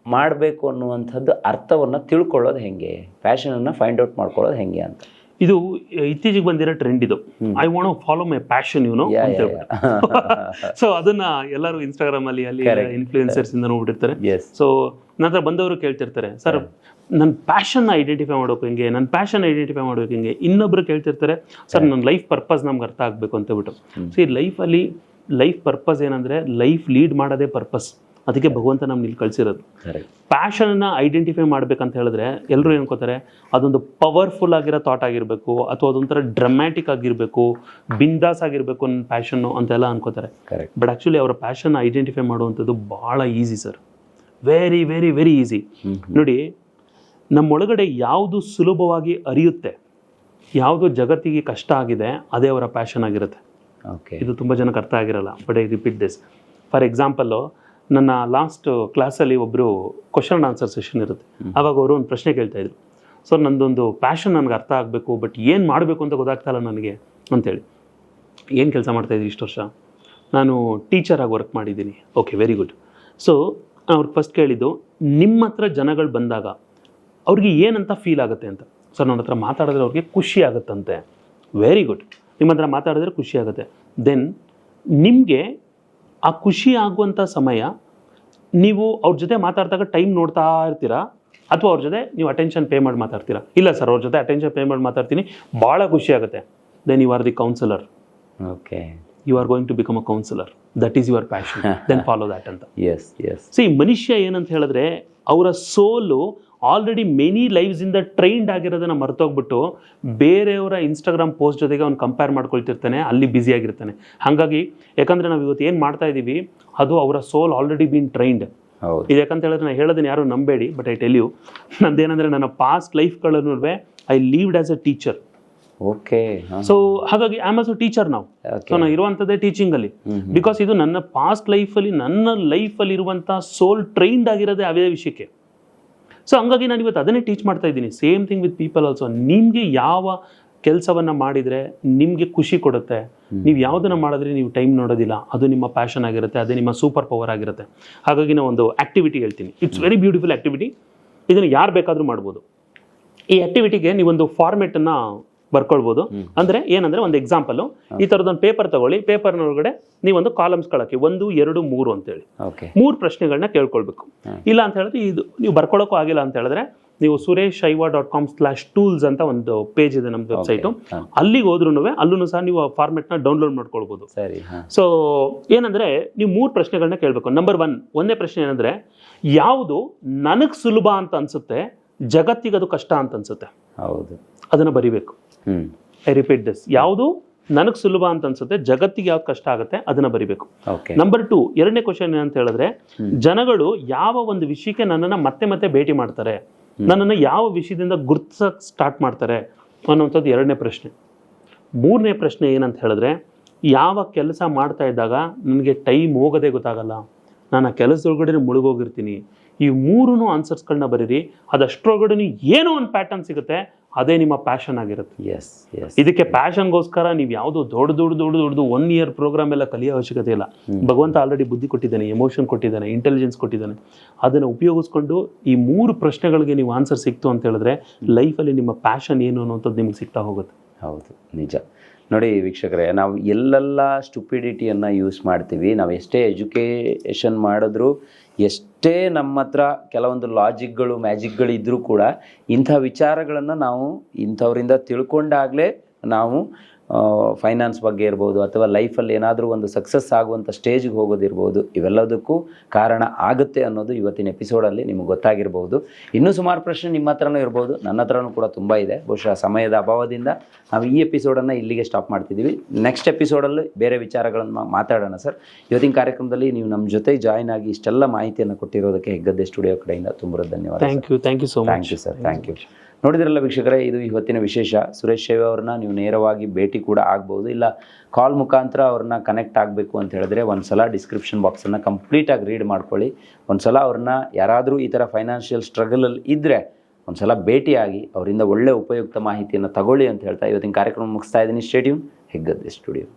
Speaker 1: ಮಾಡಬೇಕು ಅನ್ನುವಂಥದ್ದು ಅರ್ಥವನ್ನು ತಿಳ್ಕೊಳ್ಳೋದು ಹೆಂಗೆ? ಫ್ಯಾಷನನ್ನು ಫೈಂಡ್ ಔಟ್ ಮಾಡ್ಕೊಳ್ಳೋದು ಹೆಂಗೆ ಅಂತ.
Speaker 2: ಇದು ಇತ್ತೀಚೆಗೆ ಬಂದಿರೋ ಟ್ರೆಂಡ್ ಇದು. I want follow my passion you know
Speaker 1: no
Speaker 2: ಅಂತ ಹೇಳ್ಬಿಟ್ಟು. ಸೊ ಅದನ್ನ ಎಲ್ಲರೂ ಇನ್ಸ್ಟಾಗ್ರಾಮ್ ಅಲ್ಲಿ ಅಲ್ಲಿ. ಇನ್ಫ್ಲೂಯೆನ್ಸರ್ಸ್ ಇಂದ ನೋಡ್ಬಿಟ್ಟಿರ್ತಾರೆ. ಸೊ ನಂತರ ಬಂದವರು ಕೇಳ್ತಿರ್ತಾರೆ ಸರ್ ನನ್ನ ಪ್ಯಾಷನ್ ಐಡೆಂಟಿಫೈ ಮಾಡೋಕೆ ಹೆಂಗೆ? ನನ್ನ ಪ್ಯಾಷನ್ ಐಡೆಂಟಿಫೈ ಮಾಡೋಕೆ ಹೆಂಗೆ? ಇನ್ನೊಬ್ರು ಕೇಳ್ತಿರ್ತಾರೆ ಸರ್ ನನ್ನ ಲೈಫ್ ಪರ್ಪಸ್ ನಮ್ಗೆ ಅರ್ಥ ಆಗಬೇಕು ಅಂತ ಬಿಟ್ಟು ಸೊ ಈ ಲೈಫಲ್ಲಿ ಲೈಫ್ ಪರ್ಪಸ್ ಏನಂದ್ರೆ ಲೈಫ್ ಲೀಡ್ ಮಾಡೋದೇ ಪರ್ಪಸ್ ಅದಕ್ಕೆ ಭಗವಂತ ನಮ್ಗೆ ಇಲ್ಲಿ ಕಳ್ಸಿರೋದು.
Speaker 1: ಕರೆಕ್ಟ್
Speaker 2: ಪ್ಯಾಷನನ್ನು ಐಡೆಂಟಿಫೈ ಮಾಡ್ಬೇಕಂತ ಹೇಳಿದ್ರೆ ಎಲ್ಲರೂ ಏನ್ಕೋತಾರೆ ಅದೊಂದು ಪವರ್ಫುಲ್ ಆಗಿರೋ ಥಾಟ್ ಆಗಿರಬೇಕು ಅಥವಾ ಅದೊಂಥರ ಡ್ರಮ್ಯಾಟಿಕ್ ಆಗಿರಬೇಕು ಬಿಂದಾಸ್ ಆಗಿರಬೇಕು ನನ್ನ ಪ್ಯಾಷನ್ನು ಅಂತೆಲ್ಲ ಅನ್ಕೋತಾರೆ. ಬಟ್ ಆ್ಯಕ್ಚುಲಿ ಅವರ ಪ್ಯಾಷನ್ ಐಡೆಂಟಿಫೈ ಮಾಡುವಂಥದ್ದು ಭಾಳ easy sir very very very easy ನೋಡಿ ನಮ್ಮೊಳಗಡೆ ಯಾವುದು ಸುಲಭವಾಗಿ ಅರಿಯುತ್ತೆ ಯಾವುದು ಜಗತ್ತಿಗೆ ಕಷ್ಟ ಆಗಿದೆ ಅದೇ ಅವರ ಪ್ಯಾಷನ್ ಆಗಿರುತ್ತೆ.
Speaker 1: ಓಕೆ
Speaker 2: ಇದು ತುಂಬ ಜನಕ್ಕೆ ಅರ್ಥ ಆಗಿರಲ್ಲ but I repeat this for example ನನ್ನ ಲಾಸ್ಟ್ ಕ್ಲಾಸಲ್ಲಿ ಒಬ್ಬರು ಕ್ವಶನ್ ಆನ್ಸರ್ ಸೆಷನ್ ಇರುತ್ತೆ. ಆವಾಗ ಅವರು ಒಂದು ಪ್ರಶ್ನೆ ಕೇಳ್ತಾ ಇದ್ರು. ಸೊ ನಂದೊಂದು ಪ್ಯಾಷನ್ ನನಗೆ ಅರ್ಥ ಆಗಬೇಕು ಬಟ್ ಏನು ಮಾಡಬೇಕು ಅಂತ ಗೊತ್ತಾಗ್ತಾ ಇಲ್ಲ ನನಗೆ ಅಂತೇಳಿ. ಏನು ಕೆಲಸ ಮಾಡ್ತಾ ಮಾಡ್ತಾಯಿದ್ರಿ ಇಷ್ಟು ವರ್ಷ? ನಾನು ಟೀಚರಾಗಿ ವರ್ಕ್ ಮಾಡಿದ್ದೀನಿ. ಓಕೆ ವೆರಿ ಗುಡ್ ಸೊ ಅವ್ರಿಗೆ ಫಸ್ಟ್ ಕೇಳಿದ್ದು ನಿಮ್ಮ ಹತ್ರ ಜನಗಳು ಬಂದಾಗ ಅವ್ರಿಗೆ ಏನಂತ ಫೀಲ್ ಆಗುತ್ತೆ ಅಂತ? ಸೊ ನನ್ನ ಹತ್ರ ಮಾತಾಡಿದ್ರೆ ಅವ್ರಿಗೆ ಖುಷಿ ಆಗುತ್ತಂತೆ. ವೆರಿ ಗುಡ್ ನಿಮ್ಮ ಹತ್ರ ಮಾತಾಡಿದ್ರೆ ಖುಷಿ ಆಗುತ್ತೆ. ದೆನ್ ನಿಮಗೆ ಆ ಖುಷಿ ಆಗುವಂಥ ಸಮಯ ನೀವು ಅವ್ರ ಜೊತೆ ಮಾತಾಡಿದಾಗ ಟೈಮ್ ನೋಡ್ತಾ ಇರ್ತೀರಾ? ಅಥವಾ ಅವ್ರ ಜೊತೆ ನೀವು ಅಟೆನ್ಷನ್ ಪೇ ಮಾಡಿ ಮಾತಾಡ್ತೀರಾ? ಇಲ್ಲ ಸರ್ ಅವ್ರ ಜೊತೆ ಅಟೆನ್ಷನ್ ಪೇ ಮಾಡಿ ಮಾತಾಡ್ತೀನಿ ಭಾಳ ಖುಷಿ ಆಗುತ್ತೆ. Then you are the counsellor
Speaker 1: okay
Speaker 2: you are going to become a counsellor that is your passion then follow that ಅಂತ.
Speaker 1: ಎಸ್ ಎಸ್
Speaker 2: ಸಿ ಮನುಷ್ಯ ಏನಂತ ಹೇಳಿದ್ರೆ ಅವರ ಸೋಲು ಆಲ್ರೆಡಿ ಮೆನಿ ಲೈವ್ಸ್ ಇಂದ ಟ್ರೈನ್ಡ್ ಆಗಿರೋದನ್ನ ಮರ್ತೋಗ್ಬಿಟ್ಟು ಬೇರೆಯವರ ಇನ್ಸ್ಟಾಗ್ರಾಮ್ ಪೋಸ್ಟ್ ಜೊತೆಗೆ ಅವ್ನು ಕಂಪೇರ್ ಮಾಡ್ಕೊಳ್ತಿರ್ತಾನೆ ಅಲ್ಲಿ ಬ್ಯುಸಿ ಆಗಿರ್ತಾನೆ. ಹಾಗಾಗಿ ಯಾಕಂದ್ರೆ ನಾವು ಇವತ್ತು ಏನು ಮಾಡ್ತಾ ಇದ್ದೀವಿ ಅದು ಅವರ ಸೋಲ್ ಆಲ್ರೆಡಿ ಬೀನ್ ಟ್ರೈನ್ಡ್ ಇದು ಯಾಕಂತ ಹೇಳಿದ್ರೆ ನಾನು ಹೇಳೋದನ್ನ ಯಾರು ನಂಬೇಡಿ ಬಟ್ ಐ ಟೆಲ್ ಯು ನಂದೇನಂದ್ರೆ ನನ್ನ past ಲೈಫ್ಗಳನ್ನು I lived as a teacher
Speaker 1: okay
Speaker 2: so ಹಾಗಾಗಿ ಆಮ್ ಆಸ್ ಅ ಟೀಚರ್ ನಾವು ಸೊ ನಾನು ಇರುವಂಥದ್ದೇ ಟೀಚಿಂಗ್ ಅಲ್ಲಿ. ಬಿಕಾಸ್ ಇದು ನನ್ನ ಪಾಸ್ಟ್ ಲೈಫಲ್ಲಿ ನನ್ನ ಲೈಫಲ್ಲಿ ಇರುವಂತಹ ಸೋಲ್ ಟ್ರೈನ್ಡ್ ಆಗಿರೋದೇ ಅವೇ ವಿಷಯಕ್ಕೆ. ಸೊ ಹಂಗಾಗಿ ನಾನು ಇವತ್ತು ಅದನ್ನೇ ಟೀಚ್ ಮಾಡ್ತಾ ಇದ್ದೀನಿ. Same thing with people also ನಿಮಗೆ ಯಾವ ಕೆಲಸವನ್ನು ಮಾಡಿದರೆ ನಿಮಗೆ ಖುಷಿ ಕೊಡುತ್ತೆ? ನೀವು ಯಾವುದನ್ನು ಮಾಡಿದ್ರೆ ನೀವು ಟೈಮ್ ನೋಡೋದಿಲ್ಲ. ಅದು ನಿಮ್ಮ ಪ್ಯಾಷನ್ ಆಗಿರುತ್ತೆ ಅದೇ ನಿಮ್ಮ ಸೂಪರ್ ಪವರ್ ಆಗಿರುತ್ತೆ. ಹಾಗಾಗಿ ನಾನು ಒಂದು ಆ್ಯಕ್ಟಿವಿಟಿ ಹೇಳ್ತೀನಿ. ಇಟ್ಸ್ ವೆರಿ ಬ್ಯೂಟಿಫುಲ್ ಆಕ್ಟಿವಿಟಿ ಇದನ್ನು ಯಾರು ಬೇಕಾದರೂ ಮಾಡ್ಬೋದು. ಈ ಆಕ್ಟಿವಿಟಿಗೆ ನೀವೊಂದು ಫಾರ್ಮೆಟನ್ನು ಬರ್ಕೊಳ್ಬೋದು. ಅಂದ್ರೆ ಏನಂದ್ರೆ ಒಂದು ಎಕ್ಸಾಂಪಲ್ ಈ ತರದೊಂದು ಪೇಪರ್ ತಗೊಳ್ಳಿ. ಪೇಪರ್ನೊಳಗಡೆ ನೀವೊಂದು ಕಾಲಮ್ಸ್ ಕಳಕ್ಕೆ ಒಂದು ಎರಡು ಮೂರು ಅಂತೇಳಿ. ಮೂರು ಪ್ರಶ್ನೆಗಳನ್ನ ಕೇಳ್ಕೊಳ್ಬೇಕು. ಇಲ್ಲ ಅಂತ ಹೇಳಿದ್ರೆ ಇದು ನೀವು ಬರ್ಕೊಳಕ್ಕೂ ಆಗಿಲ್ಲ ಅಂತ ಹೇಳಿದ್ರೆ ನೀವು Suresh Shaiva dot com slash tools ಅಂತ ಒಂದು ಪೇಜ್ ಇದೆ ನಮ್ಮ ವೆಬ್ಸೈಟು. ಅಲ್ಲಿಗೆ ಹೋದ್ರೂ ಅಲ್ಲೂ ಸಹ ನೀವು ಫಾರ್ಮೆಟ್ನ ಡೌನ್ಲೋಡ್ ಮಾಡ್ಕೊಳ್ಬೋದು.
Speaker 1: ಸರಿ
Speaker 2: ಸೊ ಏನಂದ್ರೆ ನೀವು ಮೂರು ಪ್ರಶ್ನೆಗಳನ್ನ ಕೇಳಬೇಕು. ನಂಬರ್ ಒನ್ ಒಂದೇ ಪ್ರಶ್ನೆ ಏನಂದ್ರೆ ಯಾವುದು ನನಗೆ ಸುಲಭ ಅಂತ ಅನ್ಸುತ್ತೆ ಜಗತ್ತಿಗೆ ಅದು ಕಷ್ಟ ಅಂತ ಅನ್ಸುತ್ತೆ?
Speaker 1: ಹೌದು.
Speaker 2: ಅದನ್ನ ಬರಿಬೇಕು. ಐ ರಿಪೀಟ್ ದಿಸ್ ಯಾವುದು? ನನಗೆ ಸುಲಭ ಅಂತ ಅನ್ಸುತ್ತೆ. ಜಗತ್ತಿಗೆ ಯಾವ್ದು ಕಷ್ಟ ಆಗುತ್ತೆ ಅದನ್ನ ಬರಿಬೇಕು. ನಂಬರ್ ಟು ಎರಡನೇ ಕ್ವಶನ್ ಏನಂತ ಹೇಳಿದ್ರೆ ಜನಗಳು ಯಾವ ಒಂದು ವಿಷಯಕ್ಕೆ ನನ್ನನ್ನ ಮತ್ತೆ ಮತ್ತೆ ಭೇಟಿ ಮಾಡ್ತಾರೆ ನನ್ನನ್ನು ಯಾವ ವಿಷಯದಿಂದ ಗುರ್ತಿಸಕ್ ಸ್ಟಾರ್ಟ್ ಮಾಡ್ತಾರೆ ಅನ್ನೋಂಥದ್ದು ಎರಡನೇ ಪ್ರಶ್ನೆ. ಮೂರನೇ ಪ್ರಶ್ನೆ ಏನಂತ ಹೇಳಿದ್ರೆ ಯಾವ ಕೆಲಸ ಮಾಡ್ತಾ ಇದ್ದಾಗ ನನಗೆ ಟೈಮ್ ಹೋಗೋದೇ ಗೊತ್ತಾಗಲ್ಲ. ನಾನು ಆ ಕೆಲಸದೊಳಗಡೆ ಮುಳುಗೋಗಿರ್ತೀನಿ. ಈ ಮೂರೂ ಆನ್ಸರ್ಸ್ಗಳನ್ನ ಬರೀರಿ. ಅದಷ್ಟರೊಳಗಡೆ ಏನೋ ಒಂದು ಪ್ಯಾಟರ್ನ್ ಸಿಗುತ್ತೆ ಅದೇ ನಿಮ್ಮ ಪ್ಯಾಷನ್ ಆಗಿರುತ್ತೆ.
Speaker 1: ಎಸ್ ಎಸ್
Speaker 2: ಇದಕ್ಕೆ ಪ್ಯಾಷನ್ಗೋಸ್ಕರ ನೀವು ಯಾವುದು ದೊಡ್ಡ ದೊಡ್ಡ ದೊಡ್ಡ ದೊಡ್ಡದು ಒನ್ ಇಯರ್ ಪ್ರೋಗ್ರಾಮ್ ಎಲ್ಲ ಕಲಿಯೋ ಅವಶ್ಯಕತೆ ಇಲ್ಲ. ಭಗವಂತ ಆಲ್ರೆಡಿ ಬುದ್ಧಿ ಕೊಟ್ಟಿದ್ದಾನೆ ಎಮೋಷನ್ ಕೊಟ್ಟಿದ್ದಾನೆ ಇಂಟೆಲಿಜೆನ್ಸ್ ಕೊಟ್ಟಿದ್ದಾನೆ. ಅದನ್ನು ಉಪಯೋಗಿಸ್ಕೊಂಡು ಈ ಮೂರು ಪ್ರಶ್ನೆಗಳಿಗೆ ನೀವು ಆನ್ಸರ್ ಸಿಕ್ತು ಅಂತ ಹೇಳಿದ್ರೆ ಲೈಫಲ್ಲಿ ನಿಮ್ಮ ಪ್ಯಾಷನ್ ಏನು ಅನ್ನೋಂಥದ್ದು ನಿಮ್ಗೆ ಸಿಗ್ತಾ ಹೋಗುತ್ತೆ.
Speaker 1: ಹೌದು ನಿಜ. ನೋಡಿ ವೀಕ್ಷಕರೇ ನಾವು ಎಲ್ಲೆಲ್ಲ ಸ್ಟುಪಿಡಿಟಿಯನ್ನು ಯೂಸ್ ಮಾಡ್ತೀವಿ. ನಾವು ಎಷ್ಟೇ ಎಜುಕೇಷನ್ ಮಾಡಿದ್ರು ಎಷ್ಟೇ ನಮ್ಮ ಹತ್ರ ಕೆಲವೊಂದು ಲಾಜಿಕ್ಗಳು ಮ್ಯಾಜಿಕ್ಗಳು ಇದ್ದರೂ ಕೂಡ ಇಂಥ ವಿಚಾರಗಳನ್ನು ನಾವು ಇಂಥವರಿಂದ ತಿಳ್ಕೊಂಡಾಗಲೇ ನಾವು ಫೈನಾನ್ಸ್ ಬಗ್ಗೆ ಇರ್ಬೋದು ಅಥವಾ ಲೈಫಲ್ಲಿ ಏನಾದರೂ ಒಂದು ಸಕ್ಸಸ್ ಆಗುವಂಥ ಸ್ಟೇಜ್ಗೆ ಹೋಗೋದಿರ್ಬೋದು ಇವೆಲ್ಲದಕ್ಕೂ ಕಾರಣ ಆಗುತ್ತೆ ಅನ್ನೋದು ಇವತ್ತಿನ ಎಪಿಸೋಡಲ್ಲಿ ನಿಮಗೆ ಗೊತ್ತಾಗಿರ್ಬೋದು. ಇನ್ನೂ ಸುಮಾರು ಪ್ರಶ್ನೆ ನಿಮ್ಮ ಹತ್ರನೂ ಇರ್ಬೋದು ನನ್ನ ಹತ್ರನೂ ಕೂಡ ತುಂಬ ಇದೆ. ಬಹುಶಃ ಸಮಯದ ಅಭಾವದಿಂದ ನಾವು ಈ ಎಪಿಸೋಡನ್ನು ಇಲ್ಲಿಗೆ ಸ್ಟಾಪ್ ಮಾಡ್ತಿದ್ದೀವಿ. ನೆಕ್ಸ್ಟ್ ಎಪಿಸೋಡಲ್ಲಿ ಬೇರೆ ವಿಚಾರಗಳನ್ನು ಮಾತಾಡೋಣ ಸರ್ ಇವತ್ತಿನ ಕಾರ್ಯಕ್ರಮದಲ್ಲಿ ನೀವು ನಮ್ಮ ಜೊತೆ ಜಾಯ್ನ್ ಆಗಿ ಇಷ್ಟೆಲ್ಲ ಮಾಹಿತಿಯನ್ನು ಕೊಟ್ಟಿರೋದಕ್ಕೆ ಹೆಗ್ಗದ್ದೆ ಸ್ಟುಡಿಯೋ ಕಡೆಯಿಂದ ತುಂಬ ಧನ್ಯವಾದ
Speaker 2: thank you thank you so
Speaker 1: thank you sir thank you ನೋಡಿದ್ರಲ್ಲ ವೀಕ್ಷಕರೇ, ಇದು ಇವತ್ತಿನ ವಿಶೇಷ. ಸುರೇಶ್ ಶೈವ ಅವ್ರನ್ನ ನೀವು ನೇರವಾಗಿ ಭೇಟಿ ಕೂಡ ಆಗ್ಬೋದು. ಇಲ್ಲ ಕಾಲ್ ಮುಖಾಂತರ ಅವ್ರನ್ನ ಕನೆಕ್ಟ್ ಆಗಬೇಕು ಅಂತ ಹೇಳಿದ್ರೆ ಒಂದು ಸಲ ಡಿಸ್ಕ್ರಿಪ್ಷನ್ ಬಾಕ್ಸನ್ನು ಕಂಪ್ಲೀಟಾಗಿ ರೀಡ್ ಮಾಡ್ಕೊಳ್ಳಿ. ಒಂದು ಸಲ ಅವ್ರನ್ನ ಯಾರಾದರೂ ಈ ಥರ ಫೈನಾನ್ಷಿಯಲ್ ಸ್ಟ್ರಗಲಲ್ಲಿ ಇದ್ದರೆ ಒಂದು ಸಲ ಭೇಟಿಯಾಗಿ ಅವರಿಂದ ಒಳ್ಳೆ ಉಪಯುಕ್ತ ಮಾಹಿತಿಯನ್ನು ತಗೊಳ್ಳಿ ಅಂತ ಹೇಳ್ತಾ ಇವತ್ತಿನ ಕಾರ್ಯಕ್ರಮ ಮುಗಿಸ್ತಾ ಇದ್ದೀನಿ. Stadium Heggadde studio